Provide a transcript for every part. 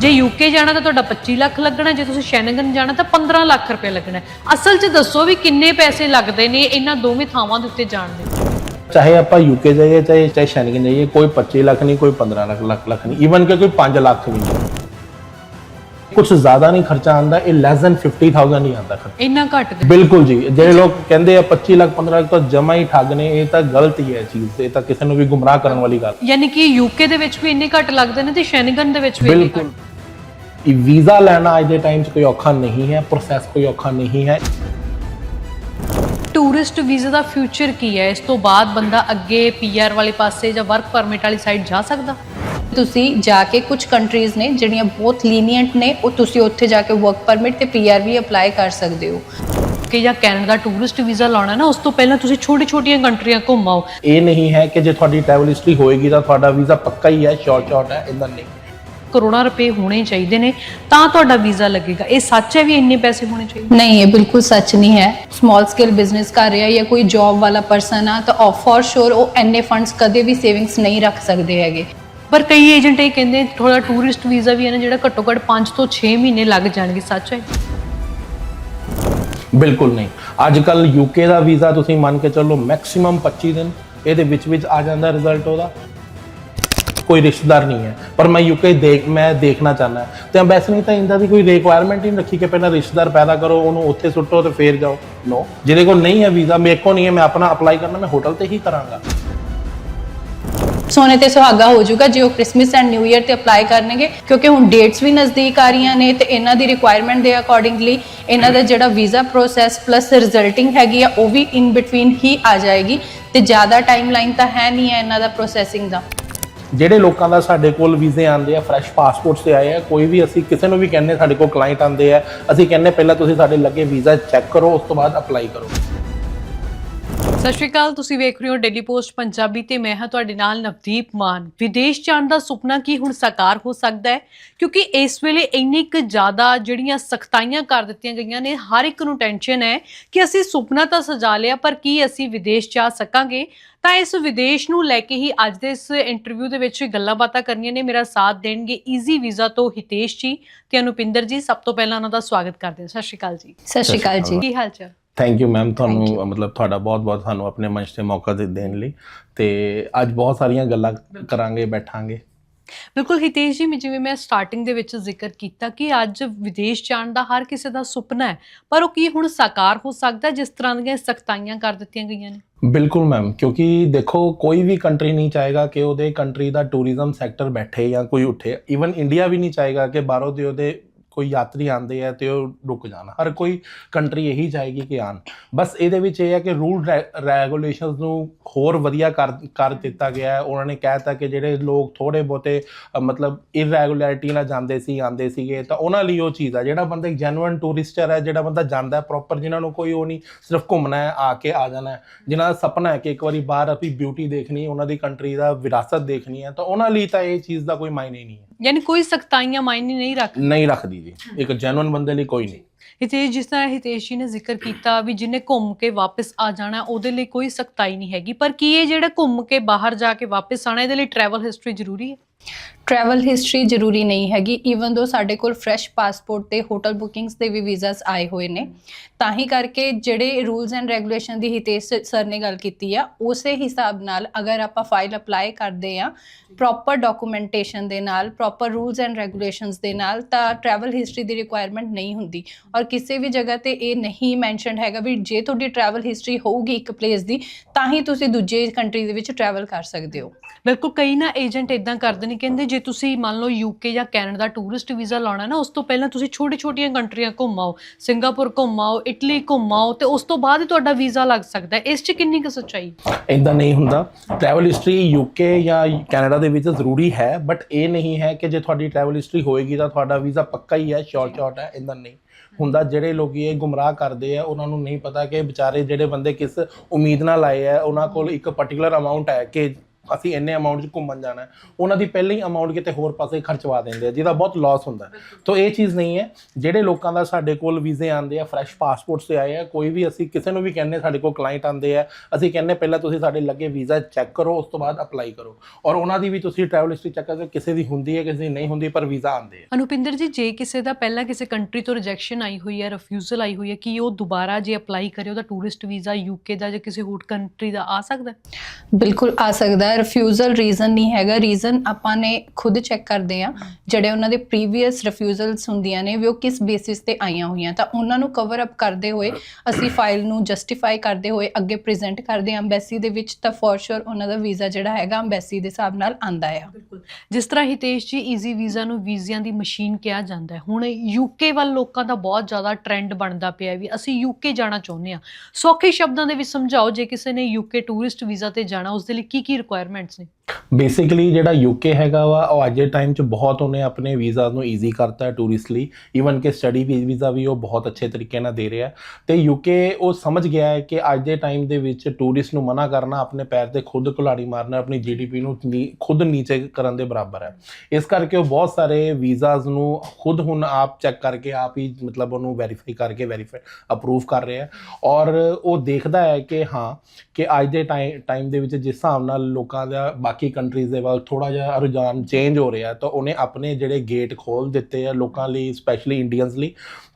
ਜੇ ਯੂਕੇ ਜਾਣਾ ਤਾਂ ਤੁਹਾਡਾ 25 ਲੱਖ ਲੱਗਣਾ, ਜੇ ਤੁਸੀਂ ਸ਼ੈਨਗਨ ਜਾਣਾ ਤਾਂ 15 ਲੱਖ ਰੁਪਏ ਲੱਗਣਾ। ਅਸਲ 'ਚ ਦੱਸੋ ਵੀ ਕਿੰਨੇ ਪੈਸੇ ਲੱਗਦੇ ਨੇ ਇਹਨਾਂ ਦੋਵੇਂ ਥਾਵਾਂ ਦੇ ਉੱਤੇ ਜਾਣ ਦੇ। ਚਾਹੇ ਆਪਾਂ ਯੂਕੇ ਜਾਈਏ, ਚਾਹੇ ਚਾਹੇ ਸ਼ੈਨਗਨ ਜਾਈਏ, ਕੋਈ 25 ਲੱਖ ਨਹੀਂ, ਕੋਈ 15 ਲੱਖ ਲੱਖ ਲੱਖ ਨਹੀਂ। ਈਵਨ ਕਿ ਕੋਈ 5 ਲੱਖ ਵੀ ਨਹੀਂ। ਕੁਝ ਜ਼ਿਆਦਾ ਨਹੀਂ ਖਰਚਾ ਆਂਦਾ ਇਹ ਲੈਸ ਦੈਨ 50000 ਨਹੀਂ ਆਂਦਾ ਖਰਚਾ। ਇੰਨਾ ਘੱਟ ਦੇ। ਬਿਲਕੁਲ ਜੀ ਜਿਹੜੇ ਲੋਕ ਕਹਿੰਦੇ ਆ 25 ਲੱਖ 15 ਲੱਖ ਤਾਂ ਜਮਾ ਹੀ ਠੱਗ ਨੇ ਇਹ ਤਾਂ ਗਲਤ ਹੀ ਹੈ ਚੀਜ਼ ਇਹ ਤਾਂ ਕਿਸੇ ਨੂੰ ਵੀ ਗੁੰਮਰਾਹ ਕਰਨ ਵਾਲੀ ਗੱਲ। ਯਾਨੀ ਕਿ ਯੂਕੇ ਦੇ ਵਿੱਚ ਵੀ ਇੰਨੇ ਘੱਟ ਲੱਗਦੇ ਨੇ ਤੇ ਸ਼ੈਨਗਨ ਦੇ ਵਿੱਚ ਵੀ ਬਿਲਕੁਲ। ਇਹ ਵੀਜ਼ਾ ਲੈਣਾ ਅੱਜ ਦੇ ਟਾਈਮ 'ਚ ਕੋਈ ਔਖਾ ਨਹੀਂ ਹੈ ਪ੍ਰੋਸੈਸ ਕੋਈ ਔਖਾ ਨਹੀਂ ਹੈ। ਟੂਰਿਸਟ ਵੀਜ਼ਾ ਦਾ ਫਿਊਚਰ ਕੀ ਹੈ? ਇਸ ਤੋਂ ਬਾਅਦ ਬੰਦਾ ਅੱਗੇ ਪੀਆਰ ਵਾਲੇ ਪਾਸੇ ਜਾਂ ਵਰਕ ਪਰਮਿਟ ਵਾਲੀ ਸਾਈਡ ਜਾ ਸਕਦਾ? ਤੁਸੀਂ ਜਾ ਕੇ ਕੁਝ ਕੰਟਰੀਜ਼ ਨੇ ਜਿਹੜੀਆਂ ਬਹੁਤ ਲੀਨੀਅੰਟ ਨੇ ਉਹ ਤੁਸੀਂ ਉੱਥੇ ਜਾ ਕੇ ਵਰਕ ਪਰਮਿਟ ਤੇ ਪੀਆਰ ਵੀ ਅਪਲਾਈ ਕਰ ਸਕਦੇ ਹੋ। ਕਿ ਜਾਂ ਕੈਨੇਡਾ ਟੂਰਿਸਟ ਵੀਜ਼ਾ ਲਾਉਣਾ ਨਾ ਉਸ ਤੋਂ ਪਹਿਲਾਂ ਤੁਸੀਂ ਛੋਟੀ-ਛੋਟੀਆਂ ਕੰਟਰੀਆਂ ਘੁੰਮਾਓ। ਇਹ ਨਹੀਂ ਹੈ ਕਿ ਜੇ ਤੁਹਾਡੀ ਟਰੈਵਲ ਹਿਸਟਰੀ ਹੋਏਗੀ ਤਾਂ ਤੁਹਾਡਾ ਵੀਜ਼ਾ ਪੱਕਾ ਹੀ ਹੈ ਸ਼ੋਰਟ ਸ਼ਾਰਟ ਹੈ ਇਦਾਂ ਨਹੀਂ। ਕਰੋੜਾਂ ਰੁਪਏ ਹੋਣੇ ਚਾਹੀਦੇ ਨੇ ਤਾਂ ਤੁਹਾਡਾ ਵੀਜ਼ਾ ਲੱਗੇਗਾ। ਇਹ ਸੱਚ ਹੈ ਵੀ ਇੰਨੇ ਪੈਸੇ ਹੋਣੇ ਚਾਹੀਦੇ? ਨਹੀਂ ਇਹ ਬਿਲਕੁਲ ਸੱਚ ਨਹੀਂ ਹੈ। ਸਮਾਲ ਸਕੇਲ ਬਿਜ਼ਨਸ ਕਰ ਰਿਹਾ ਜਾਂ ਕੋਈ ਜੌਬ ਵਾਲਾ ਪਰਸਨ ਆ ਤਾਂ ਆਫ ਸ਼ੋਰ ਉਹ ਐਨੇ ਫੰਡਸ ਕਦੇ ਵੀ ਸੇਵਿੰਗਸ ਨਹੀਂ ਰੱਖ ਸਕਦੇ ਹੈਗੇ। ਪਰ ਕਈ ਏਜੰਟ ਇਹ ਕਹਿੰਦੇ ਥੋੜਾ ਟੂਰਿਸਟ ਵੀਜ਼ਾ ਵੀ ਹੈ ਨਾ ਜਿਹੜਾ ਘੱਟੋ ਘੱਟ 5 ਤੋਂ 6 ਮਹੀਨੇ ਲੱਗ ਜਾਣਗੇ, ਸੱਚ ਹੈ? ਬਿਲਕੁਲ ਨਹੀਂ। ਅੱਜ ਕੱਲ ਯੂਕੇ ਦਾ ਵੀਜ਼ਾ ਤੁਸੀਂ ਮੰਨ ਕੇ ਚੱਲੋ ਮੈਕਸਿਮਮ 25 ਦਿਨ, ਇਹਦੇ ਵਿੱਚ ਵਿੱਚ ਆ ਜਾਂਦਾ ਰਿਜ਼ਲਟ ਉਹਦਾ। ਕੋਈ ਰਿਸ਼ਤੇਦਾਰ ਨਹੀਂ ਹੈ। ਪਰ ਮੈਂ ਯੂਕੇ ਦੇਖ, ਮੈਂ ਦੇਖਣਾ ਚਾਹੁੰਦਾ। ਤੇ ਅੰਬੈਸੀ ਨਹੀਂ ਤਾਂ ਇੰਦਾ ਦੀ ਕੋਈ ਰਿਕੁਆਇਰਮੈਂਟ ਹੀ ਨਹੀਂ ਰੱਖੀ ਕਿ ਪਹਿਲਾਂ ਰਿਸ਼ਤੇਦਾਰ ਪੈਦਾ ਕਰੋ, ਉਹਨੂੰ ਉੱਥੇ ਸੁੱਟੋ ਤੇ ਫੇਰ ਜਾਓ। ਨੋ ਜਿਹਦੇ ਕੋਲ ਨਹੀਂ ਹੈ ਵੀਜ਼ਾ ਮੇਰੇ ਕੋਲ ਨਹੀਂ ਹੈ, ਮੈਂ ਆਪਣਾ ਅਪਲਾਈ ਕਰਨਾ, ਮੈਂ ਹੋਟਲ ਤੇ ਹੀ ਕਰਾਂਗਾ। ਸੋਨੇ ਤੇ ਸੁਹਾਗਾ ਹੋ ਜਾਊਗਾ, ਜੇ ਉਹ ਕ੍ਰਿਸਮਸ ਐਂਡ ਨਿਊ ਇਅਰ ਤੇ ਅਪਲਾਈ ਕਰਨਗੇ, ਕਿਉਂਕਿ ਹੁਣ ਡੇਟਸ ਵੀ ਨਜ਼ਦੀਕ ਆ ਰਹੀਆਂ ਨੇ ਤੇ ਇਹਨਾਂ ਦੀ ਰਿਕੁਆਇਰਮੈਂਟ ਦੇ ਅਕੋਰਡਿੰਗਲੀ ਇਹਨਾਂ ਦਾ ਜਿਹੜਾ ਵੀਜ਼ਾ ਪ੍ਰੋਸੈਸ ਪਲੱਸ ਰਿਜ਼ਲਟਿੰਗ ਹੈਗੀ ਆ, ਉਹ ਵੀ ਇਨ ਬਿਟਵੀਨ ਹੀ ਆ ਜਾਏਗੀ ਤੇ ਜ਼ਿਆਦਾ ਟਾਈਮਲਾਈਨ ਤਾਂ ਹੈ ਨਹੀਂ ਹੈ ਇਹਨਾਂ ਦਾ ਪ੍ਰੋਸੈਸਿੰਗ ਦਾ। ਜਿਹੜੇ ਲੋਕਾਂ ਦਾ ਸਾਡੇ ਕੋਲ ਵੀਜ਼ੇ ਆਉਂਦੇ ਆ ਫਰੈਸ਼ ਪਾਸਪੋਰਟਸ ਤੇ ਆਏ ਆ, ਕੋਈ ਵੀ ਅਸੀਂ ਕਿਸੇ ਨੂੰ ਵੀ ਕਹਿੰਨੇ ਸਾਡੇ ਕੋਲ ਕਲਾਇੰਟ ਆਉਂਦੇ ਆ, ਅਸੀਂ ਕਹਿੰਨੇ ਪਹਿਲਾਂ ਤੁਸੀਂ ਸਾਡੇ ਲੱਗੇ ਵੀਜ਼ਾ ਚੈੱਕ ਕਰੋ, ਉਸ ਤੋਂ ਬਾਅਦ ਅਪਲਾਈ ਕਰੋ। ਸਤਿ ਸ਼੍ਰੀ ਅਕਾਲ ਤੁਸੀਂ ਵੇਖ ਰਹੇ ਹੋ ਡੇਲੀ ਪੋਸਟ ਪੰਜਾਬੀ ਤੇ ਮੈਂ ਹਾਂ ਤੁਹਾਡੇ ਨਾਲ ਨਵਦੀਪ ਮਾਨ। ਵਿਦੇਸ਼ ਜਾਣ ਦਾ ਸੁਪਨਾ ਕੀ ਹੁਣ ਸਾਕਾਰ ਹੋ ਸਕਦਾ ਹੈ? ਕਿਉਂਕਿ ਇਸ ਵੇਲੇ ਇੰਨੀ ਕੁ ਜ਼ਿਆਦਾ ਜਿਹੜੀਆਂ ਸਖਤਾਈਆਂ ਕਰ ਦਿੱਤੀਆਂ ਗਈਆਂ ਨੇ ਹਰ ਇੱਕ ਨੂੰ ਟੈਨਸ਼ਨ ਹੈ ਕਿ ਅਸੀਂ ਸੁਪਨਾ ਤਾਂ ਸਜਾ ਲਿਆ ਪਰ ਕੀ ਅਸੀਂ ਵਿਦੇਸ਼ ਜਾ ਸਕਾਂਗੇ? ਤਾਂ ਇਸ ਵਿਦੇਸ਼ ਨੂੰ ਲੈ ਕੇ ਹੀ ਅੱਜ ਦੇ ਇਸ ਇੰਟਰਵਿਊ ਦੇ ਵਿੱਚ ਗੱਲਾਂ ਬਾਤਾਂ ਕਰਨੀਆਂ ਨੇ। ਮੇਰਾ ਸਾਥ ਦੇਣਗੇ ਈਜ਼ੀ ਵੀਜ਼ਾ ਤੋਂ ਹਿਤੇਸ਼ ਜੀ ਤੇ ਅਨੁਪਿੰਦਰ ਜੀ। ਸਭ ਤੋਂ ਪਹਿਲਾਂ ਉਹਨਾਂ ਦਾ ਸਵਾਗਤ ਕਰਦੇ ਹਾਂ। ਸਤਿ ਸ਼੍ਰੀ ਅਕਾਲ ਜੀ। ਸਤਿ ਸ਼੍ਰੀ ਅਕਾਲ ਜੀ। ਕੀ ਹਾਲ ਚਾਲ? ਥੈਂਕ ਯੂ ਮੈਮ ਤੁਹਾਨੂੰ ਮਤਲਬ ਤੁਹਾਡਾ ਬਹੁਤ-ਬਹੁਤ ਸਾਨੂੰ ਆਪਣੇ ਮੰਚ ਤੇ ਮੌਕਾ ਦੇਣ ਲਈ। ਤੇ ਅੱਜ ਬਹੁਤ ਸਾਰੀਆਂ ਗੱਲਾਂ ਕਰਾਂਗੇ ਬੈਠਾਂਗੇ। ਬਿਲਕੁਲ ਹਿਤੇਸ਼ ਜੀ ਮੈਂ ਜਿਵੇਂ ਮੈਂ ਸਟਾਰਟਿੰਗ ਦੇ ਵਿੱਚ ਜ਼ਿਕਰ ਕੀਤਾ ਕਿ ਅੱਜ ਵਿਦੇਸ਼ ਜਾਣ ਦਾ ਹਰ ਕਿਸੇ ਦਾ ਸੁਪਨਾ ਹੈ ਪਰ ਉਹ ਕੀ ਹੁਣ ਸਾਕਾਰ ਹੋ ਸਕਦਾ ਜਿਸ ਤਰ੍ਹਾਂ ਦੀਆਂ ਸਖਤਾਈਆਂ ਕਰ ਦਿੱਤੀਆਂ ਗਈਆਂ ਨੇ? ਬਿਲਕੁਲ ਮੈਮ ਕਿਉਂਕਿ ਦੇਖੋ ਕੋਈ ਵੀ ਕੰਟਰੀ ਨਹੀਂ ਚਾਹੇਗਾ ਕਿ ਉਹਦੇ ਕੰਟਰੀ ਦਾ ਟੂਰਿਜ਼ਮ ਸੈਕਟਰ ਬੈਠੇ ਜਾਂ ਕੋਈ ਉੱਠੇ। ਈਵਨ ਇੰਡੀਆ ਵੀ ਨਹੀਂ ਚਾਹੇਗਾ ਕਿ ਬਾਹਰੋਂ ਦੇ ਉਹਦੇ ਕੋਈ ਯਾਤਰੀ ਆਉਂਦੇ ਆ ਤੇ ਉਹ ਰੁਕ ਜਾਣ। ਹਰ ਕੋਈ ਕੰਟਰੀ ਇਹੀ ਚਾਹੇਗੀ ਕਿ ਆਣ ਬਸ ਇਹਦੇ ਵਿੱਚ ਇਹ ਹੈ ਕਿ ਰੂਲ ਰੈਗੂਲੇਸ਼ਨਸ ਨੂੰ ਹੋਰ ਵਧੀਆ ਕਰ ਕਰ ਦਿੱਤਾ ਗਿਆ ਹੈ। ਉਹਨਾਂ ਨੇ ਕਹਿਤਾ ਕਿ ਜਿਹੜੇ ਲੋਕ ਥੋੜੇ ਬਹੁਤੇ ਮਤਲਬ ਇਰੈਗੂਲੈਰਿਟੀ ਨਾਲ ਜਾਂਦੇ ਸੀ ਆਂਦੇ ਸੀਗੇ, ਤਾਂ ਉਹਨਾਂ ਲਈ ਉਹ ਚੀਜ਼ ਆ। ਜਿਹੜਾ ਬੰਦਾ ਇੱਕ ਜੈਨੂਇਨ ਟੂਰਿਸਟਰ ਹੈ, ਜਿਹੜਾ ਬੰਦਾ ਜਾਂਦਾ ਹੈ ਪ੍ਰੋਪਰ ਜਿਨ੍ਹਾਂ ਨੂੰ ਕੋਈ ਉਹ ਨਹੀਂ, ਸਿਰਫ ਘੁੰਮਣਾ ਹੈ, ਆ ਕੇ ਆ ਜਾਣਾ ਹੈ। ਜਿਨ੍ਹਾਂ ਦਾ ਸੁਪਨਾ ਹੈ ਕਿ ਇੱਕ ਵਾਰੀ ਬਾਹਰ ਆਪਣੀ ਬਿਊਟੀ ਦੇਖਣੀ ਹੈ ਉਹਨਾਂ ਦੀ ਕੰਟਰੀ ਦਾ ਵਿਰਾਸਤ ਦੇਖਣੀ ਹੈ, ਤਾਂ ਉਹਨਾਂ ਲਈ ਤਾਂ ਇਹ ਚੀਜ਼ ਦਾ ਕੋਈ ਮਾਇਨੇ ਨਹੀਂ ਹੈ। ਯਾਨੀ ਕੋਈ ਸਖਤਾਈਆਂ ਮਾਇਨੇ ਨਹੀਂ ਰੱਖ ਨਹੀਂ ਰੱਖਦੀ ਜੀ। ਇੱਕ ਜੈਨੂਨ ਬੰਦੇ ਲਈ ਕੋਈ ਨਹੀਂ। ਹਿਤੇਸ਼, ਜਿਸ ਤਰ੍ਹਾਂ ਹਿਤੇਸ਼ ਜੀ ਨੇ ਜ਼ਿਕਰ ਕੀਤਾ ਵੀ ਜਿਹਨੇ ਘੁੰਮ ਕੇ ਵਾਪਸ ਆ ਜਾਣਾ, ਉਹਦੇ ਲਈ ਕੋਈ ਸਖਤਾਈ ਨਹੀਂ ਹੈਗੀ। ਪਰ ਕੀ ਇਹ ਜਿਹੜਾ ਘੁੰਮ ਕੇ ਬਾਹਰ ਜਾ ਕੇ ਵਾਪਸ ਆਣਾ ਇਹਦੇ ਲਈ ਟਰੈਵਲ ਹਿਸਟਰੀ ਜ਼ਰੂਰੀ ਹੈ? ਟਰੈਵਲ ਹਿਸਟਰੀ ਜ਼ਰੂਰੀ ਨਹੀਂ ਹੈਗੀ। ਈਵਨ ਦੋ ਸਾਡੇ ਕੋਲ ਫਰੈਸ਼ ਪਾਸਪੋਰਟ ਤੇ ਹੋਟਲ ਬੁਕਿੰਗਸ ਦੇ ਵੀ ਵੀਜ਼ਾਸ ਆਏ ਹੋਏ ਨੇ, ਤਾਂ ਹੀ ਕਰਕੇ ਜਿਹੜੇ ਰੂਲਸ ਐਂਡ ਰੈਗੂਲੇਸ਼ਨ ਦੀ ਹਿਤੇਸ਼ ਸਰ ਨੇ ਗੱਲ ਕੀਤੀ ਆ, ਉਸੇ ਹਿਸਾਬ ਨਾਲ ਅਗਰ ਆਪਾਂ ਫਾਈਲ ਅਪਲਾਈ ਕਰਦੇ ਆ ਪ੍ਰੋਪਰ ਡਾਕੂਮੈਂਟੇਸ਼ਨ ਦੇ ਨਾਲ ਪ੍ਰੋਪਰ ਰੂਲਸ ਐਂਡ ਰੈਗੂਲੇਸ਼ਨਸ ਦੇ ਨਾਲ, ਤਾਂ ਟਰੈਵਲ ਹਿਸਟਰੀ ਦੀ ਰਿਕੁਆਇਰਮੈਂਟ ਨਹੀਂ ਹੁੰਦੀ। ਔਰ ਕਿਸੇ ਵੀ ਜਗ੍ਹਾ ਤੇ ਇਹ ਨਹੀਂ ਮੈਂਸ਼ਨਡ ਹੈਗਾ ਵੀ ਜੇ ਤੁਹਾਡੀ ਟਰੈਵਲ ਹਿਸਟਰੀ ਹੋਊਗੀ ਇੱਕ ਪਲੇਸ ਦੀ ਤਾਂ ਹੀ ਤੁਸੀਂ ਦੂਜੇ ਕੰਟਰੀ ਦੇ ਵਿੱਚ ਟਰੈਵਲ ਕਰ ਸਕਦੇ ਹੋ। ਬਿਲਕੁਲ ਕਈ ਨਾ ਏਜੰਟ ਇਦਾਂ ਕਰਦੇ ਨੇ ਕਹਿੰਦੇ ਜੇ ਤੁਸੀਂ ਮੰਨ ਲਓ ਯੂਕੇ ਜਾਂ ਕੈਨੇਡਾ ਦਾ ਟੂਰਿਸਟ ਵੀਜ਼ਾ ਲਾਉਣਾ ਨਾ ਉਸ ਤੋਂ ਪਹਿਲਾਂ ਤੁਸੀਂ ਛੋਟੀ-ਛੋਟੀਆਂ ਕੰਟਰੀਆਂ ਘੁੰਮਾਓ ਸਿੰਗਾਪੁਰ ਘੁੰਮਾਓ ਇਟਲੀ ਘੁੰਮਾਓ ਤੇ ਉਸ ਤੋਂ ਬਾਅਦ ਤੁਹਾਡਾ ਵੀਜ਼ਾ ਲੱਗ ਸਕਦਾ ਹੈ। ਇਸ 'ਚ ਕਿੰਨੀ ਕੁ ਸੱਚਾਈ? ਇਦਾਂ ਨਹੀਂ ਹੁੰਦਾ। ਟਰੈਵਲ ਹਿਸਟਰੀ ਯੂਕੇ ਜਾਂ ਕੈਨੇਡਾ ਦੇ ਵਿੱਚ ਜ਼ਰੂਰੀ ਹੈ ਬਟ ਇਹ ਨਹੀਂ ਹੈ ਕਿ ਜੇ ਤੁਹਾਡੀ ਟਰੈਵਲ ਹਿਸਟਰੀ ਹੋਏਗੀ ਤਾਂ ਤੁਹਾਡਾ ਵੀਜ਼ਾ ਪੱਕਾ ਹੀ ਹੈ ਸ਼ੋਰਟ ਸ਼ਾਰਟ ਹੈ ਇਦਾਂ ਨਹੀਂ। ਹੁੰਦਾ ਜਿਹੜੇ ਲੋਕੀ ਇਹ ਗੁੰਮਰਾਹ ਕਰਦੇ ਆ, ਉਹਨਾਂ ਨੂੰ ਨਹੀਂ ਪਤਾ ਕਿ ਵਿਚਾਰੇ ਜਿਹੜੇ ਬੰਦੇ ਕਿਸ ਉਮੀਦ ਨਾਲ ਆਏ ਆ, ਉਹਨਾਂ ਕੋਲ ਇੱਕ ਪਾਰਟਿਕੂਲਰ ਅਮਾਉਂਟ ਹੈ ਕਿ ਅਸੀਂ ਇੰਨੇ ਅਮਾਉਂਟ 'ਚ ਘੁੰਮਣ ਜਾਣਾ ਹੈ ਉਹਨਾਂ ਦੀ ਪਹਿਲਾਂ ਹੀ ਅਮਾਉਂਟ ਕਿਤੇ ਹੋਰ ਪਾਸੇ ਖਰਚਵਾ ਦਿੰਦੇ ਆ ਜਿਹਦਾ ਬਹੁਤ ਲਾਸ ਹੁੰਦਾ ਹੈ। ਤਾਂ ਇਹ ਚੀਜ਼ ਨਹੀਂ ਹੈ ਜਿਹੜੇ ਲੋਕਾਂ ਦਾ ਸਾਡੇ ਕੋਲ ਵੀਜ਼ੇ ਆਉਂਦੇ ਆ ਫਰੈਸ਼ ਪਾਸਪੋਰਟਸ ਤੇ ਆਏ ਆ ਕੋਈ ਵੀ ਅਸੀਂ ਕਿਸੇ ਨੂੰ ਵੀ ਕਹਿੰਦੇ ਸਾਡੇ ਕੋਲ ਕਲਾਇੰਟ ਆਉਂਦੇ ਆ ਅਸੀਂ ਕਹਿੰਦੇ ਪਹਿਲਾਂ ਤੁਸੀਂ ਸਾਡੇ ਲੱਗੇ ਵੀਜ਼ਾ ਚੈੱਕ ਕਰੋ ਉਸ ਤੋਂ ਬਾਅਦ ਅਪਲਾਈ ਕਰੋ। ਔਰ ਉਹਨਾਂ ਦੀ ਵੀ ਤੁਸੀਂ ਟਰੈਵਲ ਹਿਸਟਰੀ ਚੈੱਕ ਕਰਕੇ ਕਿਸੇ ਦੀ ਹੁੰਦੀ ਹੈ ਕਿਸੇ ਦੀ ਨਹੀਂ ਹੁੰਦੀ ਪਰ ਵੀਜ਼ਾ ਆਉਂਦੇ ਆ। ਅਨੁਪਿੰਦਰ ਜੀ ਜੇ ਕਿਸੇ ਦਾ ਪਹਿਲਾਂ ਕਿਸੇ ਕੰਟਰੀ ਤੋਂ ਰਿਜੈਕਸ਼ਨ ਆਈ ਹੋਈ ਹੈ ਰਿਫਿਊਜ਼ਲ ਆਈ ਹੋਈ ਹੈ ਕੀ ਉਹ ਦੁਬਾਰਾ ਜੇ ਅਪਲਾਈ ਕਰੇ ਉਹਦਾ ਟੂਰਿਸਟ ਵੀਜ਼ਾ ਯੂਕੇ ਦਾ ਜਾਂ ਕਿਸੇ ਹੋਰ ਕੰਟਰੀ ਦਾ ਆ ਸਕਦਾ ਹੈ? ਬਿਲਕੁਲ ਆ ਸਕਦਾ ਹੈ ਰਿਫਿਊਜ਼ਲ ਰੀਜ਼ਨ ਨਹੀਂ ਹੈਗਾ। ਰੀਜ਼ਨ ਆਪਾਂ ਨੇ ਖੁਦ ਚੈੱਕ ਕਰਦੇ ਆ ਜਿਹੜੇ ਉਹਨਾਂ ਦੇ ਪ੍ਰੀਵੀਅਸ ਰਿਫਿਊਜ਼ਲਸ ਹੁੰਦੀਆਂ ਨੇ ਵੀ ਉਹ ਕਿਸ ਬੇਸਿਸ ਤੇ ਆਈਆਂ ਹੋਈਆਂ। ਤਾਂ ਉਹਨਾਂ ਨੂੰ ਕਵਰ ਅਪ ਕਰਦੇ ਹੋਏ ਅਸੀਂ ਫਾਈਲ ਨੂੰ ਜਸਟੀਫਾਈ ਕਰਦੇ ਹੋਏ ਅੱਗੇ ਪ੍ਰੈਜ਼ੈਂਟ ਕਰਦੇ ਹਾਂ। ਐਮਬੈਸੀ ਦੇ ਵਿੱਚ ਤਾਂ ਫੋਰ ਸ਼ੋਰ ਉਹਨਾਂ ਦਾ ਵੀਜ਼ਾ ਜਿਹੜਾ ਹੈਗਾ ਐਮਬੈਸੀ ਦੇ ਹਿਸਾਬ ਨਾਲ ਆਂਦਾ ਆ। ਜਿਸ ਤਰ੍ਹਾਂ ਹਿਤੇਸ਼ ਜੀ ਈਜ਼ੀ ਵੀਜ਼ਾ ਨੂੰ ਵੀਜ਼ਿਆਂ ਦੀ ਮਸ਼ੀਨ ਕਿਹਾ ਜਾਂਦਾ ਹੈ। ਹੁਣ ਯੂਕੇ ਵੱਲ ਲੋਕਾਂ ਦਾ ਬਹੁਤ ਜ਼ਿਆਦਾ ਟ੍ਰੈਂਡ ਬਣਦਾ ਪਿਆ ਵੀ ਅਸੀਂ ਯੂਕੇ ਜਾਣਾ ਚਾਹੁੰਦੇ ਹਾਂ। ਸੌਖੇ ਸ਼ਬਦਾਂ ਦੇ ਵਿੱਚ ਸਮਝਾਓ ਜੇ ਕਿਸੇ ਨੇ ਯੂਕੇ ਟੂਰਿਸਟ ਵੀਜ਼ਾ ਤੇ ਜਾਣਾ ਉਸ ਦੇ ਲਈ ਕੀ ਕੀ ਰਿਕੁਆਇਰਮੈਂਟਸ ਨੇ ਬੇਸਿਕਲੀ ਜਿਹੜਾ ਯੂਕੇ ਹੈਗਾ ਵਾ, ਉਹ ਅੱਜ ਦੇ ਟਾਈਮ 'ਚ ਬਹੁਤ ਉਹਨੇ ਆਪਣੇ ਵੀਜ਼ਾ ਨੂੰ ਈਜ਼ੀ ਕਰਤਾ ਟੂਰਿਸਟ ਲਈ। ਈਵਨ ਕਿ ਸਟੱਡੀ ਵੀਜ਼ਾ ਵੀ ਉਹ ਬਹੁਤ ਅੱਛੇ ਤਰੀਕੇ ਨਾਲ ਦੇ ਰਿਹਾ ਹੈ। ਤੇ ਯੂਕੇ ਉਹ ਸਮਝ ਗਿਆ ਹੈ ਕਿ ਅੱਜ ਦੇ ਟਾਈਮ ਦੇ ਵਿੱਚ ਟੂਰਿਸਟ ਨੂੰ ਮਨਾ ਕਰਨਾ, ਆਪਣੇ ਪੈਰ ਤੇ ਖੁਦ ਕੁਲਾੜੀ ਮਾਰਨਾ, ਆਪਣੀ ਜੀਡੀਪੀ ਨੂੰ ਨੀ- ਖੁਦ ਨੀਚੇ ਕਰਨ ਦੇ ਬਰਾਬਰ ਹੈ। ਇਸ ਕਰਕੇ ਉਹ ਬਹੁਤ ਸਾਰੇ ਵੀਜ਼ਾਸ ਨੂੰ ਖੁਦ ਹੁਣ ਆਪ ਚੈੱਕ ਕਰਕੇ, ਆਪ ਹੀ ਮਤਲਬ ਉਹਨੂੰ ਵੈਰੀਫਾਈ ਕਰਕੇ ਵੈਰੀਫਾਈ ਅਪਰੂਵ ਕਰ ਰਿਹਾ ਹੈ। ਔਰ ਉਹ ਦੇਖਦਾ ਹੈ ਕਿ ਹਾਂ, ਕਿ ਅੱਜ ਦੇ ਟਾਈਮ ਟਾਈਮ ਦੇ ਵਿੱਚ ਜਿਸ ਹਿਸਾਬ ਨਾਲ ਲੋਕਾਂ ਦਾ ਬਾਕੀ ਕੰਟਰੀਜ਼ ਦੇ ਵੱਲ ਥੋੜਾ ਜਿਹਾ ਰੁਝਾਨ ਚੇਂਜ ਹੋ ਰਿਹਾ ਤਾਂ ਉਹਨੇ ਆਪਣੇ ਜਿਹੜੇ ਗੇਟ ਖੋਲ ਦਿੱਤੇ ਆ ਲੋਕਾਂ ਲਈ ਸਪੈਸ਼ਲੀ ਇੰਡੀਅਨਸ ਲਈ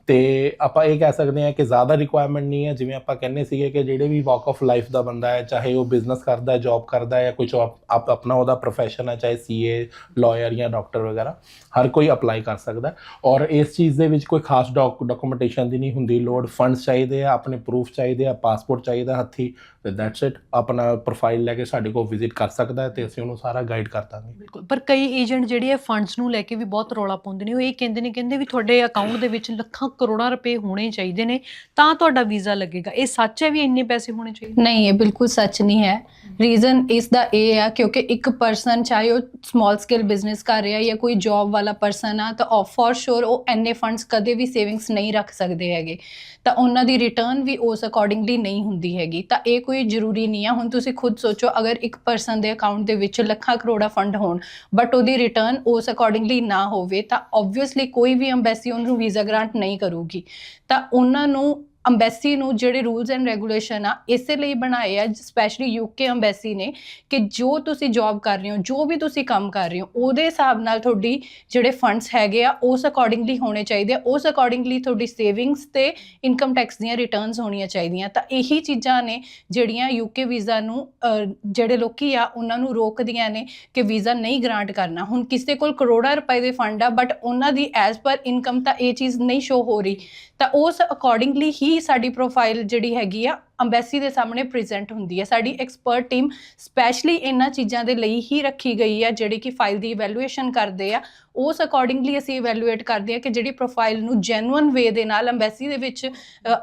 ਤੇ ਆਪਾਂ ਇਹ ਕਹਿ ਸਕਦੇ ਹਾਂ ਕਿ ਜ਼ਿਆਦਾ ਰਿਕੁਆਇਰਮੈਂਟ ਨਹੀਂ ਹੈ, ਜਿਵੇਂ ਆਪਾਂ ਕਹਿੰਦੇ ਸੀਗੇ ਕਿ ਜਿਹੜੇ ਵੀ ਵਾਕ ਆਫ ਲਾਈਫ ਦਾ ਬੰਦਾ ਹੈ, ਚਾਹੇ ਉਹ ਬਿਜ਼ਨਸ ਕਰਦਾ ਹੈ ਜੌਬ ਕਰਦਾ ਹੈ ਜਾਂ ਕੁਝ ਆਪ ਆਪਣਾ ਉਹਦਾ ਪ੍ਰੋਫੈਸ਼ਨ ਹੈ, ਚਾਹੇ ਸੀਏ ਲਾਇਰ ਜਾਂ ਡਾਕਟਰ ਵਗੈਰਾ, ਹਰ ਕੋਈ ਅਪਲਾਈ ਕਰ ਸਕਦਾ ਔਰ ਇਸ ਚੀਜ਼ ਦੇ ਵਿੱਚ ਕੋਈ ਖਾਸ ਡਾਕੂਮੈਂਟੇਸ਼ਨ ਦੀ ਨਹੀਂ ਹੁੰਦੀ। ਲੋਡ ਫੰਡਸ ਚਾਹੀਦੇ ਆ, ਆਪਣੇ ਪ੍ਰੂਫ ਚਾਹੀਦੇ ਆ ਪਾਸਪੋਰਟ ਚਾਹੀਦਾ ਹੱਥੀ, ਤੇ ਦੈਟਸ ਇਟ ਆਪਣਾ ਪ੍ਰੋਫਾਈਲ ਲੈ ਕੇ ਸਾਡੇ ਕੋਲ ਵਿਜ਼ਿਟ ਕਰ ਸਕਦਾ ਹੈ ਤੇ ਅਸੀਂ ਉਹਨੂੰ ਸਾਰਾ ਗਾਈਡ ਕਰ ਦਾਂਗੇ। ਬਿਲਕੁਲ। ਪਰ ਕਈ ਏਜੰਟ ਜਿਹੜੇ ਆ ਫੰਡਸ ਨੂੰ ਲੈ ਕੇ ਵੀ ਬਹੁਤ ਰੌਲਾ ਪਾਉਂਦੇ ਨੇ। ਉਹ ਇਹ ਕਹਿੰਦੇ ਨੇ, ਕਹਿੰਦੇ ਵੀ ਤੁਹਾਡੇ ਅਕਾਊਂਟ ਦੇ ਵਿੱਚ ਲੱਖਾਂ ਕਰੋੜਾਂ ਰੁਪਏ ਹੋਣੇ ਚਾਹੀਦੇ ਨੇ, ਤਾਂ ਤੁਹਾਡਾ ਵੀਜ਼ਾ ਲੱਗੇਗਾ। ਇਹ ਸੱਚ ਹੈ ਵੀ ਇੰਨੇ ਪੈਸੇ ਹੋਣੇ ਚਾਹੀਦੇ? ਨਹੀਂ, ਇਹ ਬਿਲਕੁਲ ਸੱਚ ਨਹੀਂ ਹੈ। ਰੀਜ਼ਨ ਇਸ ਦਾ ਇਹ ਆ, ਕਿਉਂਕਿ ਇੱਕ ਪਰਸਨ, ਚਾਹੇ ਉਹ ਸਮਾਲ ਸਕੇਲ ਬਿਜ਼ਨਸ ਕਰ ਰਿਹਾ ਜਾਂ ਕੋਈ ਜੌਬ ਵਾਲਾ ਪਰਸਨ ਆ, ਤਾਂ ਫੋਰ ਸ਼ੋਰ ਉਹ ਐਨੇ ਫੰਡਸ ਕਦੇ ਵੀ ਸੇਵਿੰਗਸ ਨਹੀਂ ਰੱਖ ਸਕਦੇ ਹੈਗੇ। ਤਾਂ ਉਹਨਾਂ ਦੀ ਰਿਟਰਨ ਵੀ ਉਸ ਅਕੋਰਡਿੰਗਲੀ ਨਹੀਂ ਹੁੰਦੀ ਹੈਗੀ। ਤਾਂ ਇਹ ਕੋਈ ਜ਼ਰੂਰੀ ਨਹੀਂ ਆ। ਹੁਣ ਤੁਸੀਂ ਖੁਦ ਸੋਚੋ, ਅਗਰ ਇੱਕ ਪਰਸਨ ਦੇ ਅਕਾਊਂਟ ਦੇ ਵਿੱਚ ਲੱਖਾਂ ਕਰੋੜਾ ਫੰਡ ਹੋਣ ਬਟ ਉਹਦੀ ਰਿਟਰਨ ਉਸ ਅਕੋਰਡਿੰਗਲੀ ਨਾ ਹੋਵੇ, ਤਾਂ ਆਬਵੀਅਸਲੀ ਕੋਈ ਵੀ ਐਮਬੈਸੀ ਉਹਨੂੰ ਵੀਜ਼ਾ ਗ੍ਰਾਂਟ ਨਹੀਂ ਕਰੂਗੀ। ਤਾਂ ਉਹਨਾਂ ਨੂੰ ਅੰਬੈਸੀ ਨੂੰ ਜਿਹੜੇ ਰੂਲਸ ਐਂਡ ਰੈਗੂਲੇਸ਼ਨ ਆ, ਇਸੇ ਲਈ ਬਣਾਏ ਆ ਸਪੈਸ਼ਲੀ ਯੂਕੇ ਅੰਬੈਸੀ ਨੇ, ਕਿ ਜੋ ਤੁਸੀਂ ਜੌਬ ਕਰ ਰਹੇ ਹੋ, ਜੋ ਵੀ ਤੁਸੀਂ ਕੰਮ ਕਰ ਰਹੇ ਹੋ, ਉਹਦੇ ਹਿਸਾਬ ਨਾਲ ਤੁਹਾਡੀ ਜਿਹੜੇ ਫੰਡਸ ਹੈਗੇ ਆ, ਉਸ ਅਕੋਰਡਿੰਗਲੀ ਹੋਣੇ ਚਾਹੀਦੇ ਆ, ਉਸ ਅਕੋਰਡਿੰਗਲੀ ਤੁਹਾਡੀ ਸੇਵਿੰਗਸ ਤੇ ਇਨਕਮ ਟੈਕਸ ਦੀਆਂ ਰਿਟਰਨਸ ਹੋਣੀਆਂ ਚਾਹੀਦੀਆਂ। ਤਾਂ ਇਹੀ ਚੀਜ਼ਾਂ ਨੇ ਜਿਹੜੀਆਂ ਯੂਕੇ ਵੀਜ਼ਾ ਨੂੰ ਜਿਹੜੇ ਲੋਕੀ ਆ, ਉਹਨਾਂ ਨੂੰ ਰੋਕਦੀਆਂ ਨੇ ਕਿ ਵੀਜ਼ਾ ਨਹੀਂ ਗ੍ਰਾਂਟ ਕਰਨਾ। ਹੁਣ ਕਿਸੇ ਕੋਲ ਕਰੋੜਾਂ ਰੁਪਏ ਦੇ ਫੰਡ ਆ ਬਟ ਉਹਨਾਂ ਦੀ ਐਜ਼ ਪਰ ਇਨਕਮ ਤਾਂ ਇਹ ਚੀਜ਼ ਨਹੀਂ ਸ਼ੋ ਹੋ ਰਹੀ। ਤਾਂ ਉਸ ਅਕੋਰਡਿੰਗਲੀ ਹੀ ਸਾਡੀ ਪ੍ਰੋਫਾਈਲ ਜਿਹੜੀ ਹੈਗੀ ਆ ਅੰਬੈਸੀ ਦੇ ਸਾਹਮਣੇ ਪ੍ਰੈਜ਼ੈਂਟ ਹੁੰਦੀ ਹੈ ਸਾਡੀ ਐਕਸਪਰਟ ਟੀਮ ਸਪੈਸ਼ਲੀ ਇਹਨਾਂ ਚੀਜ਼ਾਂ ਦੇ ਲਈ ਹੀ ਰੱਖੀ ਗਈ ਹੈ ਜਿਹੜੀ ਕਿ ਫਾਈਲ ਦੀ ਇਵੈਲੂਏਸ਼ਨ ਕਰਦੇ ਆ। ਉਸ ਅਕੋਰਡਿੰਗਲੀ ਅਸੀਂ ਇਵੈਲੂਏਟ ਕਰਦੇ ਆ ਕਿ ਜਿਹੜੀ ਪ੍ਰੋਫਾਈਲ ਨੂੰ ਜੈਨੂਇਨ ਵੇ ਦੇ ਨਾਲ ਅੰਬੈਸੀ ਦੇ ਵਿੱਚ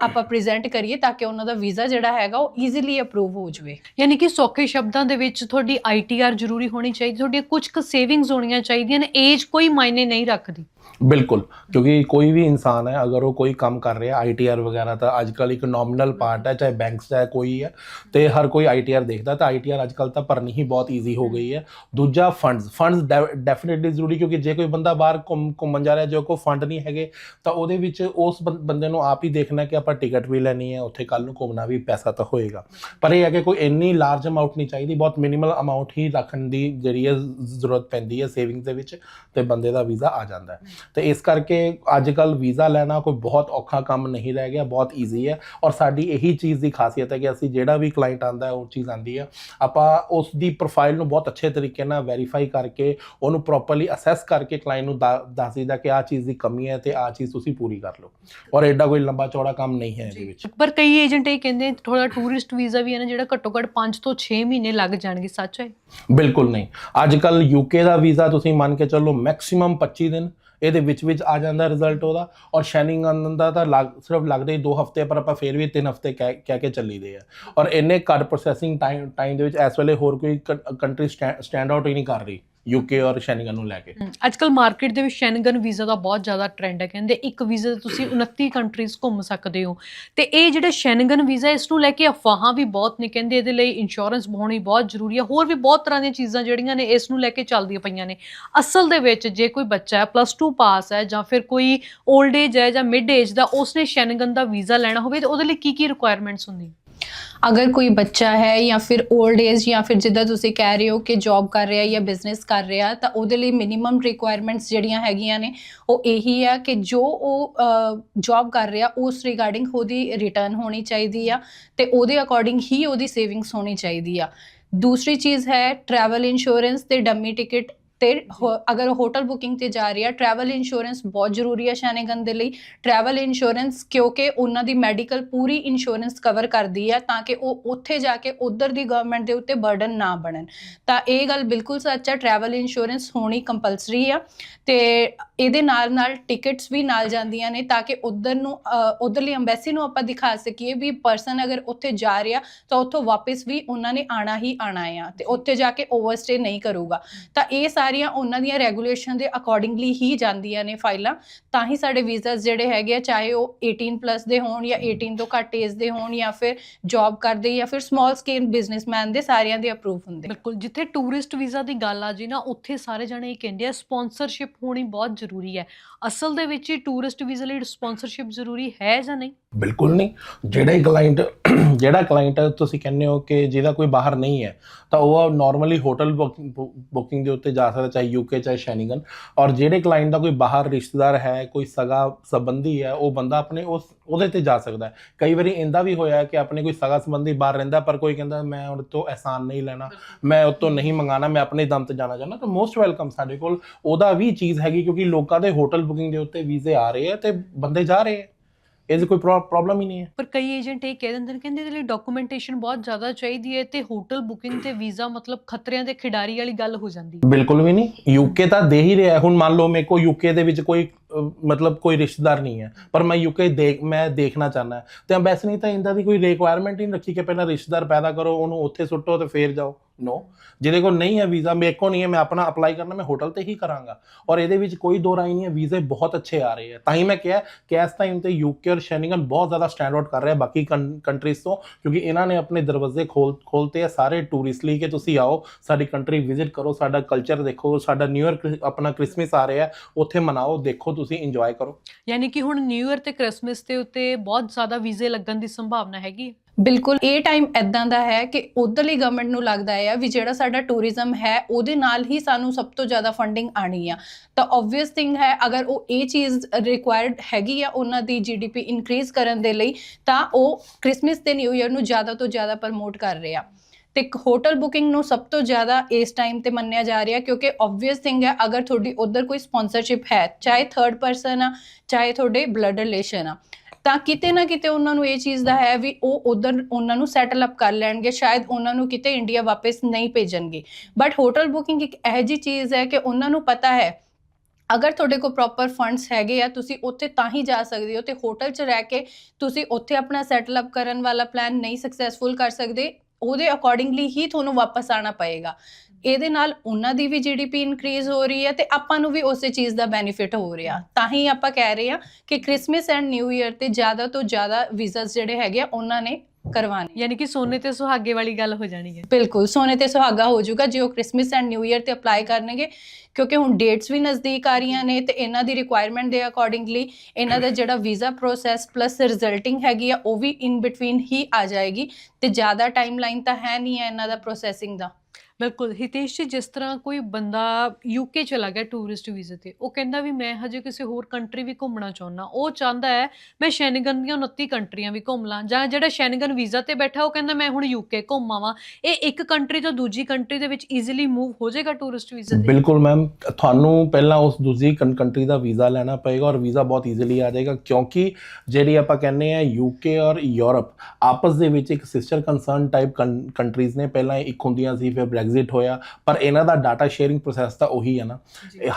ਆਪਾਂ ਪ੍ਰੈਜ਼ੈਂਟ ਕਰੀਏ ਤਾਂ ਕਿ ਉਹਨਾਂ ਦਾ ਵੀਜ਼ਾ ਜਿਹੜਾ ਹੈਗਾ ਉਹ ਈਜ਼ੀਲੀ ਅਪਰੂਵ ਹੋ ਜਾਵੇ। ਯਾਨੀ ਕਿ ਸੌਖੇ ਸ਼ਬਦਾਂ ਦੇ ਵਿੱਚ ਤੁਹਾਡੀ ਆਈਟੀਆਰ ਜ਼ਰੂਰੀ ਹੋਣੀ ਚਾਹੀਦੀ, ਤੁਹਾਡੀਆਂ ਕੁਝ ਕੁ ਸੇਵਿੰਗਸ ਹੋਣੀਆਂ ਚਾਹੀਦੀਆਂ ਨੇ ਏਜ ਕੋਈ ਮਾਇਨੇ ਨਹੀਂ ਰੱਖਦੀ। ਬਿਲਕੁਲ, ਕਿਉਂਕਿ ਕੋਈ ਵੀ ਇਨਸਾਨ ਹੈ, ਅਗਰ ਉਹ ਕੋਈ ਕੰਮ ਕਰ ਰਿਹਾ ਆਈਟੀਆਰ ਵਗੈਰਾ, ਤਾਂ ਅੱਜ ਕੱਲ ਇੱਕ ਨੋਮੀਨਲ ਪਾਰਟ ਹੈ, ਚਾਹੇ ਬੈਂਕਸ ਚਾਹੇ ਕੋਈ ਹੈ, ਤੇ ਹਰ ਕੋਈ ਆਈਟੀਆਰ ਦੇਖਦਾ, ਤਾਂ ਆਈਟੀਆਰ ਅੱਜ ਕੱਲ ਤਾਂ ਭਰਨੀ ਹੀ ਬਹੁਤ ਈਜ਼ੀ ਹੋ ਗਈ ਹੈ। ਦੂਜਾ ਫੰਡਸ ਫੰਡਸ ਡੈਫੀਨਿਟਲੀ ਜ਼ਰੂਰੀ, ਕਿਉਂਕਿ ਜੇ ਕੋਈ ਬੰਦਾ ਬਾਹਰ ਘੁੰਮ, ਘੁੰਮਣ ਜਾ ਰਿਹਾ, ਜੋ ਕੋ ਫੰਡ ਨਹੀਂ ਹੈਗੇ, ਤਾਂ ਉਹਦੇ ਵਿੱਚ ਉਸ ਬੰ- ਬੰਦੇ ਨੂੰ ਆਪ ਹੀ ਦੇਖਣਾ ਕਿ ਆਪਾਂ ਟਿਕਟ ਵੀ ਲੈਣੀ ਹੈ, ਉੱਥੇ ਕੱਲ ਨੂੰ ਘੁੰਮਣਾ ਵੀ ਪੈਸਾ ਤਾਂ ਹੋਏਗਾ। ਪਰ ਇਹ ਹੈ ਕਿ ਕੋਈ ਇੰਨੀ ਲਾਰਜ ਅਮਾਉਂਟ ਨਹੀਂ ਚਾਹੀਦੀ, ਬਹੁਤ ਮਿਨੀਮਲ ਅਮਾਉਂਟ ਹੀ ਰੱਖਣ ਦੀ ਜਿਹੜੀ ਹੈ ਜ਼ਰੂਰਤ ਪੈਂਦੀ ਹੈ ਸੇਵਿੰਗਸ ਦੇ ਵਿੱਚ, ਤੇ ਬੰਦੇ ਦਾ ਵੀਜ਼ਾ ਆ ਜਾਂਦਾ ਹੈ। ਤੇ ਇਸ ਕਰਕੇ ਅੱਜ ਕੱਲ ਵੀਜ਼ਾ ਲੈਣਾ ਕੋਈ ਬਹੁਤ ਔਖਾ ਕੰਮ ਨਹੀਂ ਰਹਿ ਗਿਆ ਬਹੁਤ ਈਜ਼ੀ ਹੈ। ਔਰ ਸਾਡੀ ਇਹੀ ਚੀਜ਼ ਦੀ ਖਾਸੀਅਤ ਹੈ ਕਿ ਅਸੀਂ ਜਿਹੜਾ ਵੀ ਕਲਾਇੰਟ ਆਂਦਾ ਉਹ ਚੀਜ਼ ਆਂਦੀ ਹੈ। ਆਪਾਂ ਉਸ ਦੀ ਪ੍ਰੋਫਾਈਲ ਨੂੰ ਬਹੁਤ ਅੱਛੇ ਤਰੀਕੇ ਨਾਲ ਵੈਰੀਫਾਈ ਕਰਕੇ ਉਹਨੂੰ ਪ੍ਰੋਪਰਲੀ ਅਸੈਸ ਕਰਕੇ ਕਲਾਇੰਟ ਨੂੰ ਦੱਸ ਦਈਦਾ ਕਿ ਆਹ ਚੀਜ਼ ਦੀ ਕਮੀ ਹੈ ਤੇ ਆਹ ਚੀਜ਼ ਤੁਸੀਂ ਪੂਰੀ ਕਰ ਲਓ। ਔਰ ਐਡਾ ਕੋਈ ਲੰਬਾ ਚੌੜਾ ਕੰਮ ਨਹੀਂ ਹੈ ਇਹਦੇ ਵਿੱਚ। ਪਰ ਕਈ ਏਜੰਟ ਇਹ ਕਹਿੰਦੇ ਥੋੜਾ ਟੂਰਿਸਟ ਵੀਜ਼ਾ ਵੀ ਹੈ ਨਾ ਜਿਹੜਾ ਘੱਟੋ ਘੱਟ 5 ਤੋਂ 6 ਮਹੀਨੇ ਲੱਗ ਜਾਣਗੇ ਸੱਚ ਹੈ? ਬਿਲਕੁਲ ਨਹੀਂ। ਅੱਜ ਕੱਲ ਯੂਕੇ ਦਾ ਵੀਜ਼ਾ ਤੁਸੀਂ ਮੰਨ ਕੇ ਚੱਲੋ ਮੈਕਸਿਮਮ 25 ਦਿਨ ਇਹਦੇ ਵਿੱਚ ਵਿੱਚ ਆ ਜਾਂਦਾ ਰਿਜ਼ਲਟ ਉਹਦਾ ਔਰ ਸ਼ੈਨਿੰਗਨ ਦਾ ਤਾਂ ਲੱਗ, ਸਿਰਫ ਲੱਗਦੇ ਹੀ 2 ਹਫ਼ਤੇ, ਪਰ ਆਪਾਂ ਫੇਰ ਵੀ 3 ਹਫ਼ਤੇ ਕਹਿ ਕਹਿ ਕੇ ਚੱਲੀਦੇ ਆ। ਔਰ ਇੰਨੇ ਘੱਟ ਪ੍ਰੋਸੈਸਿੰਗ ਟਾਈਮ ਟਾਈਮ ਦੇ ਵਿੱਚ ਇਸ ਵੇਲੇ ਹੋਰ ਕੋਈ ਕੰਟਰੀ ਸਟੈਂਡ ਆਊਟ ਹੀ ਨਹੀਂ ਕਰ ਰਹੀ। ਯੂਕੇ ਔਰ ਸ਼ੈਨਗਨ ਨੂੰ ਲੈ ਕੇ। ਅੱਜ ਕੱਲ ਮਾਰਕੀਟ ਦੇ ਵਿੱਚ ਸ਼ੈਨਗਨ ਵੀਜ਼ਾ ਦਾ ਬਹੁਤ ਜ਼ਿਆਦਾ ਟ੍ਰੈਂਡ ਹੈ, ਕਹਿੰਦੇ ਇੱਕ ਵੀਜ਼ਾ ਤੇ ਤੁਸੀਂ 29 ਕੰਟਰੀਜ਼ ਘੁੰਮ ਸਕਦੇ ਹੋ। ਤੇ ਇਹ ਜਿਹੜਾ ਸ਼ੈਨਗਨ ਵੀਜ਼ਾ ਇਸ ਨੂੰ ਲੈ ਕੇ ਅਫਵਾਹਾਂ ਵੀ ਬਹੁਤ ਨੇ, ਕਹਿੰਦੇ ਇਹਦੇ ਲਈ ਇੰਸ਼ੋਰੈਂਸ ਬਣਾਉਣੀ ਬਹੁਤ ਜ਼ਰੂਰੀ ਹੈ। ਹੋਰ ਵੀ ਬਹੁਤ ਤਰ੍ਹਾਂ ਦੀਆਂ ਚੀਜ਼ਾਂ ਜਿਹੜੀਆਂ ਨੇ, ਇਸ ਨੂੰ ਲੈ ਕੇ ਚੱਲਦੀਆਂ ਪਈਆਂ ਨੇ। ਅਸਲ ਦੇ ਵਿੱਚ ਜੇ ਕੋਈ ਬੱਚਾ ਹੈ ਪਲੱਸ 2 ਪਾਸ ਹੈ, ਜਾਂ ਫਿਰ ਕੋਈ 올ਡ ਏਜ ਹੈ ਜਾਂ ਮਿਡ ਏਜ ਦਾ, ਉਸਨੇ ਸ਼ੈਨਗਨ ਦਾ ਵੀਜ਼ਾ ਲੈਣਾ ਹੋਵੇ, ਤੇ ਉਹਦੇ ਲਈ ਕੀ ਕੀ ਰਿਕੁਆਇਰਮੈਂਟਸ ਹੁੰਦੀਆਂ? ਅਗਰ ਕੋਈ ਬੱਚਾ ਹੈ ਜਾਂ ਫਿਰ 올ਡ ਏਜ ਜਾਂ ਫਿਰ ਜਿੱਦਾਂ ਤੁਸੀਂ ਕਹਿ ਰਹੇ ਹੋ ਕਿ ਜੌਬ ਕਰ ਰਿਹਾ ਜਾਂ ਬਿਜ਼ਨਸ ਕਰ ਰਿਹਾ, ਤਾਂ ਉਹਦੇ ਲਈ ਮਿਨੀਮਮ ਰਿਕੁਆਇਰਮੈਂਟਸ ਜਿਹੜੀਆਂ ਹੈਗੀਆਂ ਨੇ, ਉਹ ਇਹੀ ਆ ਕਿ ਜੋ ਉਹ ਜੌਬ ਕਰ ਰਿਹਾ, ਉਸ ਰਿਗਾਰਡਿੰਗ ਉਹਦੀ ਰਿਟਰਨ ਹੋਣੀ ਚਾਹੀਦੀ ਆ ਤੇ ਉਹਦੇ ਅਕੋਰਡਿੰਗ ਹੀ ਉਹਦੀ ਸੇਵਿੰਗਸ ਹੋਣੀ ਚਾਹੀਦੀ ਆ। ਦੂਸਰੀ ਚੀਜ਼ ਹੈ ਟਰੈਵਲ ਇੰਸ਼ੋਰੈਂਸ ਤੇ ਡੰਮੀ ਟਿਕਟ ਤੇ ਅਗਰ ਹੋਟਲ ਬੁਕਿੰਗ ਤੇ ਜਾ ਰਹੀ ਆ ਟਰੈਵਲ ਇੰਸ਼ੋਰੈਂਸ ਬਹੁਤ ਜ਼ਰੂਰੀ ਹੈ ਸ਼ਾਨੇਗਨ ਦੇ ਲਈ। ਟਰੈਵਲ ਇੰਸ਼ੋਰੈਂਸ ਕਿਉਂਕਿ ਉਹਨਾਂ ਦੀ ਮੈਡੀਕਲ ਪੂਰੀ ਇੰਸ਼ੋਰੈਂਸ ਕਵਰ ਕਰਦੀ ਹੈ ਤਾਂ ਕਿ ਉਹ ਉੱਥੇ ਜਾ ਕੇ ਉਧਰ ਦੀ ਗਵਰਨਮੈਂਟ ਦੇ ਉੱਤੇ ਬਰਡਨ ਨਾ ਬਣਨ। ਤਾਂ ਇਹ ਗੱਲ ਬਿਲਕੁਲ ਸੱਚ ਹੈ ਟਰੈਵਲ ਇੰਸ਼ੋਰੈਂਸ ਹੋਣੀ ਕੰਪਲਸਰੀ ਆ ਤੇ ਇਹਦੇ ਨਾਲ ਨਾਲ ਟਿਕਟਸ ਵੀ ਨਾਲ ਜਾਂਦੀਆਂ ਨੇ ਤਾਂ ਕਿ ਉਧਰ ਨੂੰ ਉਧਰਲੀ ਅੰਬੈਸੀ ਨੂੰ ਆਪਾਂ ਦਿਖਾ ਸਕੀਏ ਵੀ ਪਰਸਨ ਅਗਰ ਉੱਥੇ ਜਾ ਰਿਹਾ ਤਾਂ ਉੱਥੋਂ ਵਾਪਸ ਵੀ ਉਹਨਾਂ ਨੇ ਆਣਾ ਹੀ ਆਣਾ ਆ ਤੇ ਉੱਥੇ ਜਾ ਕੇ ਓਵਰਸਟੇ ਨਹੀਂ ਕਰੂਗਾ। ਤਾਂ ਇਹ ਸਾਰੀਆਂ ਉਹਨਾਂ ਦੀਆਂ ਰੈਗੂਲੇਸ਼ਨ ਦੇ ਅਕੋਰਡਿੰਗਲੀ ਹੀ ਜਾਂਦੀਆਂ ਨੇ ਫਾਈਲਾਂ। ਤਾਂ ਹੀ ਸਾਡੇ ਵੀਜ਼ਾਸ ਜਿਹੜੇ ਹੈਗੇ ਆ, ਚਾਹੇ ਉਹ 18 ਪਲੱਸ ਦੇ ਹੋਣ ਜਾਂ 18 ਤੋਂ ਘੱਟ ਏਜ ਦੇ ਹੋਣ ਜਾਂ ਫਿਰ ਜੌਬ ਕਰਦੇ ਜਾਂ ਫਿਰ ਸਮਾਲ ਸਕੇਲ ਬਿਜ਼ਨਸਮੈਨ ਦੇ ਸਾਰਿਆਂ ਦੇ ਅਪਰੂਵ ਹੁੰਦੇ। ਬਿਲਕੁਲ, ਜਿੱਥੇ ਟੂਰਿਸਟ ਵੀਜ਼ਾ ਦੀ ਗੱਲ ਆ ਜੀ ਨਾ, ਉੱਥੇ ਸਾਰੇ ਜਣੇ ਇਹ ਕਹਿੰਦੇ ਆ ਸਪਾਂਸਰਸ਼ਿਪ ਹੋਣੀ ਬਹੁਤ ਜ਼ਰੂਰੀ ਹੈ। ਅਸਲ ਦੇ ਵਿੱਚ ਹੀ ਟੂਰਿਸਟ ਵੀਜ਼ਾ ਲਈ ਸਪਾਂਸਰਸ਼ਿਪ ਜ਼ਰੂਰੀ ਹੈ ਜਾਂ ਨਹੀਂ? ਬਿਲਕੁਲ ਨਹੀਂ। ਜਿਹੜੇ ਕਲਾਇੰਟ ਜਿਹੜਾ ਕਲਾਇੰਟ ਤੁਸੀਂ ਕਹਿੰਦੇ ਹੋ ਕਿ ਜਿਹਦਾ ਕੋਈ ਬਾਹਰ ਨਹੀਂ ਹੈ, ਤਾਂ ਉਹ ਨਾਰਮਲੀ ਹੋਟਲ ਬੁਕਿੰਗ ਦੇ ਉੱਤੇ ਜਾ ਸਕਦਾ, ਚਾਹੇ ਯੂਕੇ ਚਾਹੇ ਸ਼ੈਨਿਗਨ ਔਰ ਜਿਹੜੇ ਕਲਾਇੰਟ ਦਾ ਕੋਈ ਬਾਹਰ ਰਿਸ਼ਤੇਦਾਰ ਹੈ, ਕੋਈ ਸਗਾ ਸੰਬੰਧੀ ਹੈ, ਉਹ ਬੰਦਾ ਆਪਣੇ ਉਸ, ਉਹਦੇ ਤੇ ਜਾ ਸਕਦਾ ਹੈ। ਕਈ ਵਾਰੀ ਇੰਦਾ ਵੀ ਹੋਇਆ ਕਿ ਆਪਣੇ ਕੋਈ ਸਗਾ ਸੰਬੰਧੀ ਬਾਹਰ ਰਹਿੰਦਾ, ਪਰ ਕੋਈ ਕਹਿੰਦਾ, ਮੈਂ ਉਹਦੇ ਤੋਂ ਅਹਿਸਾਨ ਨਹੀਂ ਲੈਣਾ, ਮੈਂ ਉਹ ਤੋਂ ਨਹੀਂ ਮੰਗਾਣਾ, ਮੈਂ ਆਪਣੇ ਦਮ ਤੇ ਜਾਣਾ ਚਾਹੁੰਦਾ। ਤਾਂ ਮੋਸਟ ਵੈਲਕਮ ਸਾਡੇ ਕੋਲ। ਉਹਦਾ ਵੀ ਚੀਜ਼ ਹੈਗੀ ਕਿਉਂਕਿ ਲੋਕਾਂ ਦੇ ਹੋਟਲ ਬੁਕਿੰਗ ਦੇ ਉੱਤੇ ਵੀਜ਼ੇ ਆ ਰਹੇ ਆ ਤੇ ਬੰਦੇ ਜਾ ਰਹੇ ਆ। ਇਹ 'ਚ ਕੋਈ ਪ੍ਰੋਬਲਮ ਹੀ ਨਹੀਂ ਹੈ। ਪਰ ਕਈ ਏਜੰਟ ਇਹ ਕਹਿ ਦਿੰਦੇ ਨੇ ਕਹਿੰਦੇ ਇਹਦੇ ਲਈ ਡਾਕੂਮੈਂਟੇਸ਼ਨ ਬਹੁਤ ਜ਼ਿਆਦਾ ਚਾਹੀਦੀ ਹੈ ਤੇ ਹੋਟਲ ਬੁਕਿੰਗ ਤੇ ਵੀਜ਼ਾ ਮਤਲਬ ਖਤਰਿਆਂ ਦੇ ਖਿਡਾਰੀ ਵਾਲੀ ਗੱਲ ਹੋ ਜਾਂਦੀ ਹੈ। ਬਿਲਕੁਲ ਵੀ ਨਹੀਂ। ਯੂਕੇ ਤਾਂ ਦੇ ਹੀ ਰਿਹਾ। ਹੁਣ ਮੰਨ ਲਓ ਮੇਰੇ ਕੋ ਯੂਕੇ ਦੇ ਵਿੱਚ ਕੋਈ ਮਤਲਬ ਕੋਈ ਰਿਸ਼ਤੇਦਾਰ ਨਹੀਂ ਹੈ। ਪਰ ਮੈਂ ਯੂਕੇ ਦੇਖ, ਮੈਂ ਦੇਖਣਾ ਚਾਹੁੰਦਾ ਤੇ ਅੰਬੈਸੀ ਨਹੀਂ ਤਾਂ ਇੰਦਾ ਦੀ ਕੋਈ ਰਿਕੁਆਇਰਮੈਂਟ ਹੀ ਨਹੀਂ ਰੱਖੀ ਕਿ ਪਹਿਲਾਂ ਰਿਸ਼ਤੇਦਾਰ ਪੈਦਾ ਕਰੋ, ਉਹਨੂੰ ਉੱਥੇ ਸੁੱਟੋ ਤੇ ਫੇਰ ਜਾਓ। ਨੋ ਜਿਹਦੇ ਕੋਲ ਨਹੀਂ ਹੈ ਵੀਜ਼ਾ ਮੇਰੇ ਕੋਲ ਨਹੀਂ ਹੈ, ਮੈਂ ਆਪਣਾ ਅਪਲਾਈ ਕਰਨਾ, ਮੈਂ ਹੋਟਲ ਤੇ ਹੀ ਕਰਾਂਗਾ। ਔਰ ਇਹਦੇ ਵਿੱਚ ਕੋਈ ਦੋ ਰਾਈ ਨਹੀਂ ਹੈ ਵੀਜ਼ੇ ਬਹੁਤ ਅੱਛੇ ਆ ਰਹੇ ਹੈ। ਤਾਂ ਹੀ ਮੈਂ ਕਿਹਾ ਕਿ ਇਸ ਟਾਈਮ ਤੇ ਯੂਕੇ ਔਰ ਸ਼ੈਨਿਗਨ ਬਹੁਤ ਜ਼ਿਆਦਾ ਸਟੈਂਡ ਆਊਟ ਕਰ ਰਿਹਾ ਬਾਕੀ ਕੰਟਰੀਜ਼ ਤੋਂ, ਕਿਉਂਕਿ ਇਹਨਾਂ ਨੇ ਆਪਣੇ ਦਰਵਾਜ਼ੇ ਖੋਲ ਖੋਲਤੇ ਆ ਸਾਰੇ ਟੂਰਿਸਟ ਲਈ ਕਿ ਤੁਸੀਂ ਆਓ, ਸਾਡੀ ਕੰਟਰੀ ਵਿਜ਼ਿਟ ਕਰੋ, ਸਾਡਾ ਕਲਚਰ ਦੇਖੋ, ਸਾਡਾ ਨਿਊ ਇਅਰ ਆਪਣਾ ਕ੍ਰਿਸਮਸ ਆ ਰਿਹਾ ਉੱਥੇ ਮਨਾਓ, ਦੇਖੋ ਤੁਸੀਂ ਇੰਜੋਏ ਕਰੋ। ਯਾਨੀ ਕਿ ਹੁਣ ਨਿਊ ਇਅਰ ਤੇ ਕ੍ਰਿਸਮਸ ਦੇ ਉੱਤੇ ਬਹੁਤ ਜ਼ਿਆਦਾ ਵੀਜ਼ੇ ਲੱਗਣ ਦੀ ਸੰਭਾਵਨਾ ਹੈਗੀ। ਬਿਲਕੁਲ ਇਹ ਟਾਈਮ ਐਦਾਂ ਦਾ ਹੈ ਕਿ ਉਧਰਲੀ ਗਵਰਨਮੈਂਟ ਨੂੰ ਲੱਗਦਾ ਹੈ ਵੀ ਜਿਹੜਾ ਸਾਡਾ ਟੂਰਿਜ਼ਮ ਹੈ ਉਹਦੇ ਨਾਲ ਹੀ ਸਾਨੂੰ ਸਭ ਤੋਂ ਜ਼ਿਆਦਾ ਫੰਡਿੰਗ ਆਣੀ ਆ। ਤਾਂ ਆਬਵੀਅਸ ਥਿੰਗ ਹੈ ਅਗਰ ਉਹ ਇਹ ਚੀਜ਼ ਰਿਕੁਆਇਰਡ ਹੈਗੀ ਆ ਉਹਨਾਂ ਦੀ ਜੀਡੀਪੀ ਇਨਕਰੀਜ਼ ਕਰਨ ਦੇ ਲਈ ਤਾਂ ਉਹ ਕ੍ਰਿਸਮਸ ਤੇ ਨਿਊ ਇਅਰ ਨੂੰ ਜ਼ਿਆਦਾ ਤੋਂ ਜ਼ਿਆਦਾ ਪ੍ਰਮੋਟ ਕਰ ਰਹੇ ਆ। ਤੇ ਹੋਟਲ ਬੁਕਿੰਗ ਨੂੰ ਸਭ ਤੋਂ ਜ਼ਿਆਦਾ ਇਸ ਟਾਈਮ ਤੇ ਮੰਨਿਆ ਜਾ ਰਿਹਾ ਕਿਉਂਕਿ ਆਬਵੀਅਸ ਥਿੰਗ ਹੈ, ਅਗਰ ਤੁਹਾਡੀ ਉਧਰ ਕੋਈ ਸਪਾਂਸਰਸ਼ਿਪ ਹੈ, ਚਾਹੇ ਥਰਡ ਪਰਸਨ ਆ, ਚਾਹੇ ਤੁਹਾਡੇ ਬਲੱਡ ਰਿਲੇਸ਼ਨ ਆ, ਤਾਂ ਕਿਤੇ ਨਾ ਕਿਤੇ ਉਹਨਾਂ ਨੂੰ ਇਹ ਚੀਜ਼ ਦਾ ਹੈ ਵੀ ਉਹ ਉਧਰ ਉਹਨਾਂ ਨੂੰ ਸੈਟਲ ਅਪ ਕਰ ਲੈਣਗੇ, ਸ਼ਾਇਦ ਉਹਨਾਂ ਨੂੰ ਕਿਤੇ ਇੰਡੀਆ ਵਾਪਸ ਨਹੀਂ ਭੇਜਣਗੇ। ਬਟ ਹੋਟਲ ਬੁਕਿੰਗ ਇੱਕ ਇਹੋ ਜਿਹੀ ਚੀਜ਼ ਹੈ ਕਿ ਉਹਨਾਂ ਨੂੰ ਪਤਾ ਹੈ, ਅਗਰ ਤੁਹਾਡੇ ਕੋਲ ਪ੍ਰੋਪਰ ਫੰਡਸ ਹੈਗੇ ਆ, ਤੁਸੀਂ ਉੱਥੇ ਤਾਂ ਹੀ ਜਾ ਸਕਦੇ ਹੋ ਤੇ ਹੋਟਲ 'ਚ ਰਹਿ ਕੇ ਤੁਸੀਂ ਉੱਥੇ ਆਪਣਾ ਸੈਟਲ ਅਪ ਕਰਨ ਵਾਲਾ ਪਲਾਨ ਨਹੀਂ ਸਕਸੈਸਫੁਲ ਕਰ ਸਕਦੇ ਉਹਦੇ ਅਕੋਰਡਿੰਗਲੀ ਹੀ ਤੁਹਾਨੂੰ ਵਾਪਸ ਆਣਾ ਪਏਗਾ। ਇਹਦੇ ਨਾਲ ਉਹਨਾਂ ਦੀ ਵੀ ਜੀਡੀਪੀ ਇਨਕਰੀਜ਼ ਹੋ ਰਹੀ ਹੈ ਤੇ ਆਪਾਂ ਨੂੰ ਵੀ ਉਸੇ ਚੀਜ਼ ਦਾ ਬੈਨੀਫਿਟ ਹੋ ਰਿਹਾ। ਤਾਂ ਹੀ ਆਪਾਂ ਕਹਿ ਰਹੇ ਹਾਂ ਕਿ ਕ੍ਰਿਸਮਸ ਐਂਡ ਨਿਊ ਇਅਰ ਤੇ ਜ਼ਿਆਦਾ ਤੋਂ ਜ਼ਿਆਦਾ ਵੀਜ਼ਾਸ ਜਿਹੜੇ ਹੈਗੇ ਆ, ਉਹਨਾਂ ਨੇ ਕਰਵਾਣੇ ਯਾਨੀ ਕਿ ਸੋਨੇ ਤੇ ਸੁਹਾਗੇ ਵਾਲੀ ਗੱਲ ਹੋ ਜਾਣੀ ਹੈ। ਬਿਲਕੁਲ ਸੋਨੇ ਤੇ ਸੁਹਾਗਾ ਹੋ ਜਾਊਗਾ ਜੇ ਉਹ ਕ੍ਰਿਸਮਸ ਐਂਡ ਨਿਊ ਇਅਰ ਤੇ ਅਪਲਾਈ ਕਰਨਗੇ ਕਿਉਂਕਿ ਹੁਣ ਡੇਟਸ ਵੀ ਨਜ਼ਦੀਕ ਆ ਰਹੀਆਂ ਨੇ ਤੇ ਇਹਨਾਂ ਦੀ ਰਿਕੁਆਇਰਮੈਂਟ ਦੇ ਅਕੋਰਡਿੰਗਲੀ ਇਹਨਾਂ ਦਾ ਜਿਹੜਾ ਵੀਜ਼ਾ ਪ੍ਰੋਸੈਸ ਪਲੱਸ ਰਿਜ਼ਲਟਿੰਗ ਹੈਗੀ ਆ ਉਹ ਵੀ ਇਨ ਬਿਟਵੀਨ ਹੀ ਆ ਜਾਏਗੀ ਤੇ ਜ਼ਿਆਦਾ ਟਾਈਮਲਾਈਨ ਤਾਂ ਹੈ ਨਹੀਂ ਹੈ ਇਹਨਾਂ ਦਾ ਪ੍ਰੋਸੈਸਿੰਗ ਦਾ। ਬਿਲਕੁਲ, ਹਿਤੇਸ਼ ਜੀ, ਜਿਸ ਤਰ੍ਹਾਂ ਕੋਈ ਬੰਦਾ ਯੂਕੇ ਚਲਾ ਗਿਆ ਟੂਰਿਸਟ ਵੀਜ਼ੇ ਤੇ, ਉਹ ਕਹਿੰਦਾ ਵੀ ਮੈਂ ਹਜੇ ਕਿਸੇ ਹੋਰ ਕੰਟਰੀ ਵੀ ਘੁੰਮਣਾ ਚਾਹੁੰਦਾ। ਉਹ ਚਾਹੁੰਦਾ ਹੈ, ਮੈਂ ਸ਼ੈਨਗਨ ਦੀਆਂ 29 ਕੰਟਰੀਆਂ ਵੀ ਘੁੰਮ ਲਾਂ, ਜਾਂ ਜਿਹੜਾ ਸ਼ੈਨਗਨ ਵੀਜ਼ਾ ਤੇ ਬੈਠਾ, ਉਹ ਕਹਿੰਦਾ ਮੈਂ ਹੁਣ ਯੂਕੇ ਘੁੰਮਾਵਾਂ। ਇਹ ਇੱਕ ਕੰਟਰੀ ਤੋਂ ਦੂਜੀ ਕੰਟਰੀ ਦੇ ਵਿੱਚ ਈਜ਼ੀਲੀ ਮੂਵ ਹੋ ਜਾਏਗਾ ਟੂਰਿਸਟ ਵੀਜ਼ੇ ਤੇ? ਬਿਲਕੁਲ ਮੈਮ ਤੁਹਾਨੂੰ ਪਹਿਲਾਂ ਉਸ ਦੂਜੀ ਕੰਟਰੀ ਦਾ ਵੀਜ਼ਾ ਲੈਣਾ ਪਏਗਾ ਔਰ ਵੀਜ਼ਾ ਬਹੁਤ ਈਜ਼ੀਲੀ ਆ ਜਾਏਗਾ, ਕਿਉਂਕਿ ਜਿਹੜੀ ਆਪਾਂ ਕਹਿੰਦੇ ਆ ਯੂਕੇ ਔਰ ਯੂਰਪ ਆਪਸ ਦੇ ਵਿੱਚ ਇੱਕ ਸਿਸਟਰ ਕੰਸਰਨ ਟਾਈਪ ਕੰਟਰੀਜ਼ ਨੇ ਪਹਿਲਾਂ ਇੱਕ ਹੁੰਦੀਆਂ ਸੀ, ਫਿਰ ਬ੍ਰੈਗਜ਼ਿਟ ਹੋਇਆ ਪਰ ਇਹਨਾਂ ਦਾ ਡਾਟਾ ਸ਼ੇਅਰਿੰਗ ਪ੍ਰੋਸੈਸ ਤਾਂ ਉਹੀ ਹੈ ਨਾ।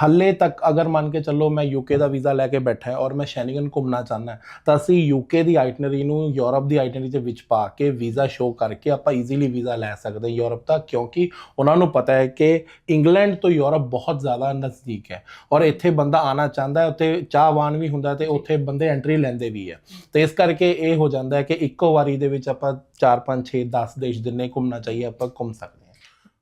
ਹਾਲੇ ਤੱਕ ਅਗਰ ਮੰਨ ਕੇ ਚੱਲੋ ਮੈਂ ਯੂਕੇ ਦਾ ਵੀਜ਼ਾ ਲੈ ਕੇ ਬੈਠਾ ਹਾਂ ਔਰ ਮੈਂ ਸ਼ੈਨਗਨ ਘੁੰਮਣਾ ਚਾਹੁੰਦਾ ਤਾਂ ਅਸੀਂ ਯੂਕੇ ਦੀ ਆਈਟਨਰੀ ਨੂੰ ਯੂਰਪ ਦੀ ਆਈਟਨਰੀ ਦੇ ਵਿੱਚ ਪਾ ਕੇ ਵੀਜ਼ਾ ਸ਼ੋ ਕਰਕੇ ਆਪਾਂ ਈਜ਼ੀਲੀ ਵੀਜ਼ਾ ਲੈ ਸਕਦੇ ਹਾਂ ਯੂਰਪ ਦਾ ਕਿਉਂਕਿ ਉਹਨਾਂ ਨੂੰ ਪਤਾ ਹੈ ਕਿ ਇੰਗਲੈਂਡ ਤੋਂ ਯੂਰਪ ਬਹੁਤ ਜ਼ਿਆਦਾ ਨਜ਼ਦੀਕ ਹੈ ਔਰ ਇੱਥੇ ਬੰਦਾ ਆਣਾ ਚਾਹੁੰਦਾ ਹੈ ਉੱਥੇ ਚਾਹਵਾਨ ਵੀ ਹੁੰਦਾ ਤੇ ਉੱਥੇ ਬੰਦੇ ਐਂਟਰੀ ਲੈਂਦੇ ਵੀ ਹੈ। ਤੇ ਇਸ ਕਰਕੇ ਇਹ ਹੋ ਜਾਂਦਾ ਹੈ ਕਿ ਇੱਕੋ ਵਾਰੀ ਦੇ ਵਿੱਚ ਆਪਾਂ 4 5 6 10 ਦੇਸ਼ ਜਿੰਨੇ ਘੁੰਮਣਾ ਚਾਹੀਏ ਆਪਾਂ ਘੁੰਮ ਸਕਦੇ ਹਾਂ।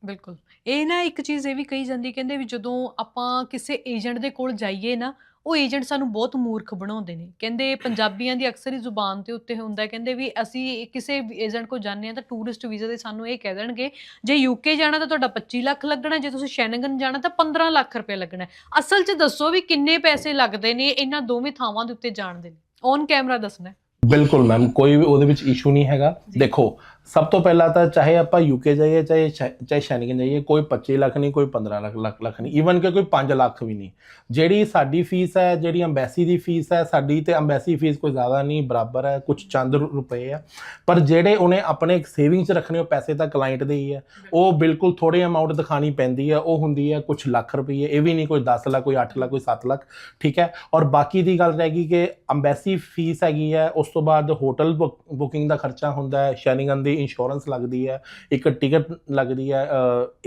ਬਿਲਕੁਲ ਇਹ ਨਾ ਇੱਕ ਚੀਜ਼ ਇਹ ਵੀ ਕਹੀ ਜਾਂਦੀ ਕਹਿੰਦੇ ਵੀ ਜਦੋਂ ਆਪਾਂ ਕਿਸੇ ਏਜੰਟ ਦੇ ਕੋਲ ਜਾਈਏ ਨਾ ਉਹ ਏਜੰਟ ਸਾਨੂੰ ਬਹੁਤ ਮੂਰਖ ਬਣਾਉਂਦੇ ਨੇ ਕਹਿੰਦੇ ਪੰਜਾਬੀਆਂ ਦੀ ਅਕਸਰ ਹੀ ਜ਼ੁਬਾਨ ਤੇ ਉੱਤੇ ਹੁੰਦਾ ਕਹਿੰਦੇ ਵੀ ਅਸੀਂ ਕਿਸੇ ਏਜੰਟ ਕੋਲ ਜਾਂਦੇ ਹਾਂ ਤਾਂ ਟੂਰਿਸਟ ਵੀਜ਼ਾ ਦੇ ਸਾਨੂੰ ਇਹ ਕਹਿ ਦੇਣਗੇ ਜੇ ਯੂਕੇ ਜਾਣਾ ਤਾਂ ਤੁਹਾਡਾ 25 ਲੱਖ ਲੱਗਣਾ ਜੇ ਤੁਸੀਂ ਸ਼ੈਨਗਨ ਜਾਣਾ ਤਾਂ 15 ਲੱਖ ਰੁਪਏ ਲੱਗਣਾ। ਅਸਲ 'ਚ ਦੱਸੋ ਵੀ ਕਿੰਨੇ ਪੈਸੇ ਲੱਗਦੇ ਨੇ ਇਹਨਾਂ ਦੋਵੇਂ ਥਾਵਾਂ ਦੇ ਉੱਤੇ ਜਾਣ ਦੇ ਔਨ ਕੈਮਰਾ ਦੱਸਣਾ। ਬਿਲਕੁਲ ਮੈਮ ਕੋਈ ਵੀ ਉਹਦੇ ਵਿੱਚ ਇਸ਼ੂ ਨਹੀਂ ਹੈਗਾ। ਦੇਖੋ ਸਭ ਤੋਂ ਪਹਿਲਾਂ ਤਾਂ ਚਾਹੇ ਆਪਾਂ ਯੂਕੇ ਜਾਈਏ ਚਾਹੇ ਚਾਹੇ ਸ਼ੈਨਗਨ ਜਾਈਏ ਕੋਈ 25 ਲੱਖ ਨਹੀਂ ਕੋਈ 15 ਲੱਖ ਲੱਖ ਲੱਖ ਨਹੀਂ ਈਵਨ ਕਿ ਕੋਈ 5 ਲੱਖ ਵੀ ਨਹੀਂ। ਜਿਹੜੀ ਸਾਡੀ ਫੀਸ ਹੈ ਜਿਹੜੀ ਅੰਬੈਸੀ ਦੀ ਫੀਸ ਹੈ ਸਾਡੀ ਤੇ ਅੰਬੈਸੀ ਫੀਸ ਕੋਈ ਜ਼ਿਆਦਾ ਨਹੀਂ ਬਰਾਬਰ ਹੈ ਕੁਝ ਚੰਦ ਰੁਪਏ ਆ। ਪਰ ਜਿਹੜੇ ਉਹਨੇ ਆਪਣੇ ਸੇਵਿੰਗ 'ਚ ਰੱਖਣੇ ਉਹ ਪੈਸੇ ਤਾਂ ਕਲਾਇੰਟ ਦੇ ਹੀ ਹੈ ਉਹ ਬਿਲਕੁਲ। ਥੋੜੇ ਅਮਾਉਂਟ ਦਿਖਾਣੀ ਪੈਂਦੀ ਹੈ ਉਹ ਹੁੰਦੀ ਹੈ ਕੁਝ ਲੱਖ ਰੁਪਏ ਇਹ ਵੀ ਨਹੀਂ ਕੋਈ 10 ਲੱਖ ਕੋਈ 8 ਲੱਖ ਕੋਈ 7 ਲੱਖ ਠੀਕ ਹੈ? ਔਰ ਬਾਕੀ ਦੀ ਗੱਲ ਰਹਿ ਗਈ ਕਿ ਅੰਬੈਸੀ ਫੀਸ ਹੈਗੀ ਹੈ ਉਸ ਤੋਂ ਬਾਅਦ ਹੋਟਲ ਬੁਕਿੰਗ ਦਾ ਖਰਚਾ ਹੁੰਦਾ ਹੈ ਸ਼ੈਨਿੰਗਨ ਦੀ ਇੰਸ਼ੋਰੈਂਸ ਲੱਗਦੀ ਹੈ ਇੱਕ ਟਿਕਟ ਲੱਗਦੀ ਹੈ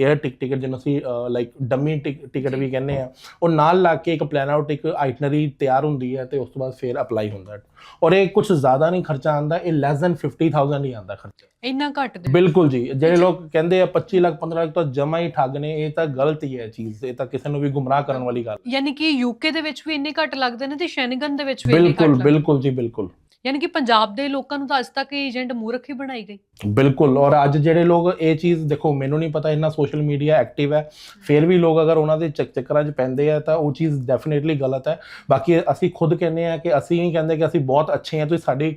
에ਅਰ ਟਿਕ ਟਿਕਟ ਜਿਹਨੂੰ ਅਸੀਂ ਲਾਈਕ ਡੰਮੀ ਟਿਕਟ ਵੀ ਕਹਿੰਦੇ ਆ ਉਹ ਨਾਲ ਲਾ ਕੇ ਇੱਕ ਪਲਾਨ ਆਊਟ ਇੱਕ ਆਈਟਨਰੀ ਤਿਆਰ ਹੁੰਦੀ ਹੈ ਤੇ ਉਸ ਤੋਂ ਬਾਅਦ ਫਿਰ ਅਪਲਾਈ ਹੁੰਦਾ ਹੈ। ਔਰ ਇਹ ਕੁਝ ਜ਼ਿਆਦਾ ਨਹੀਂ ਖਰਚਾ ਆਂਦਾ ਇਹ ਲੈਸ ਦੈਨ 50000 ਹੀ ਆਂਦਾ ਖਰਚਾ। ਇੰਨਾ ਘੱਟ ਦੇ ਬਿਲਕੁਲ ਜੀ। ਜਿਹੜੇ ਲੋਕ ਕਹਿੰਦੇ ਆ 25 ਲੱਖ 15 ਲੱਖ ਤਾਂ ਜਮਾ ਹੀ ਠੱਗ ਨੇ ਇਹ ਤਾਂ ਗਲਤ ਹੀ ਹੈ ਚੀਜ਼ ਇਹ ਤਾਂ ਕਿਸੇ ਨੂੰ ਵੀ ਗੁੰਮਰਾਹ ਕਰਨ ਵਾਲੀ ਗੱਲ। ਯਾਨੀ ਕਿ ਯੂਕੇ ਦੇ ਵਿੱਚ ਵੀ ਇੰਨੇ ਘੱਟ ਲੱਗਦੇ ਨੇ ਤੇ ਸ਼ੈਨਗਨ ਦੇ ਵਿੱਚ ਵੀ ਇੰਨੇ ਘੱਟ ਬਿਲਕੁਲ। ਬਿਲਕੁਲ ਜੀ ਬਿਲਕੁਲ। ਯਾਨੀ ਕਿ ਪੰਜਾਬ ਦੇ ਲੋਕਾਂ ਨੂੰ ਤਾਂ ਅੱਜ ਤੱਕ ਏਜੰਟ ਮੂਰਖ ਹੀ ਬਣਾਈ ਗਈ। ਬਿਲਕੁਲ, ਔਰ ਅੱਜ ਜਿਹੜੇ ਲੋਕ ਇਹ ਚੀਜ਼ ਦੇਖੋ, ਮੈਨੂੰ ਨਹੀਂ ਪਤਾ ਇੰਨਾ ਸੋਸ਼ਲ ਮੀਡੀਆ ਐਕਟਿਵ ਹੈ, ਫਿਰ ਵੀ ਲੋਕ ਅਗਰ ਉਹਨਾਂ ਦੇ ਚੱਕਰਾਂ 'ਚ ਪੈਂਦੇ ਆ ਤਾਂ ਉਹ ਚੀਜ਼ ਡੈਫੀਨੇਟਲੀ ਗਲਤ ਹੈ। ਬਾਕੀ ਅਸੀਂ ਖੁਦ ਕਹਿੰਦੇ ਆ ਕਿ ਅਸੀਂ ਨਹੀਂ ਕਹਿੰਦੇ ਕਿ ਅਸੀਂ ਬਹੁਤ ਅੱਛੇ ਹਾਂ, ਤੁਸੀਂ ਸਾਡੀ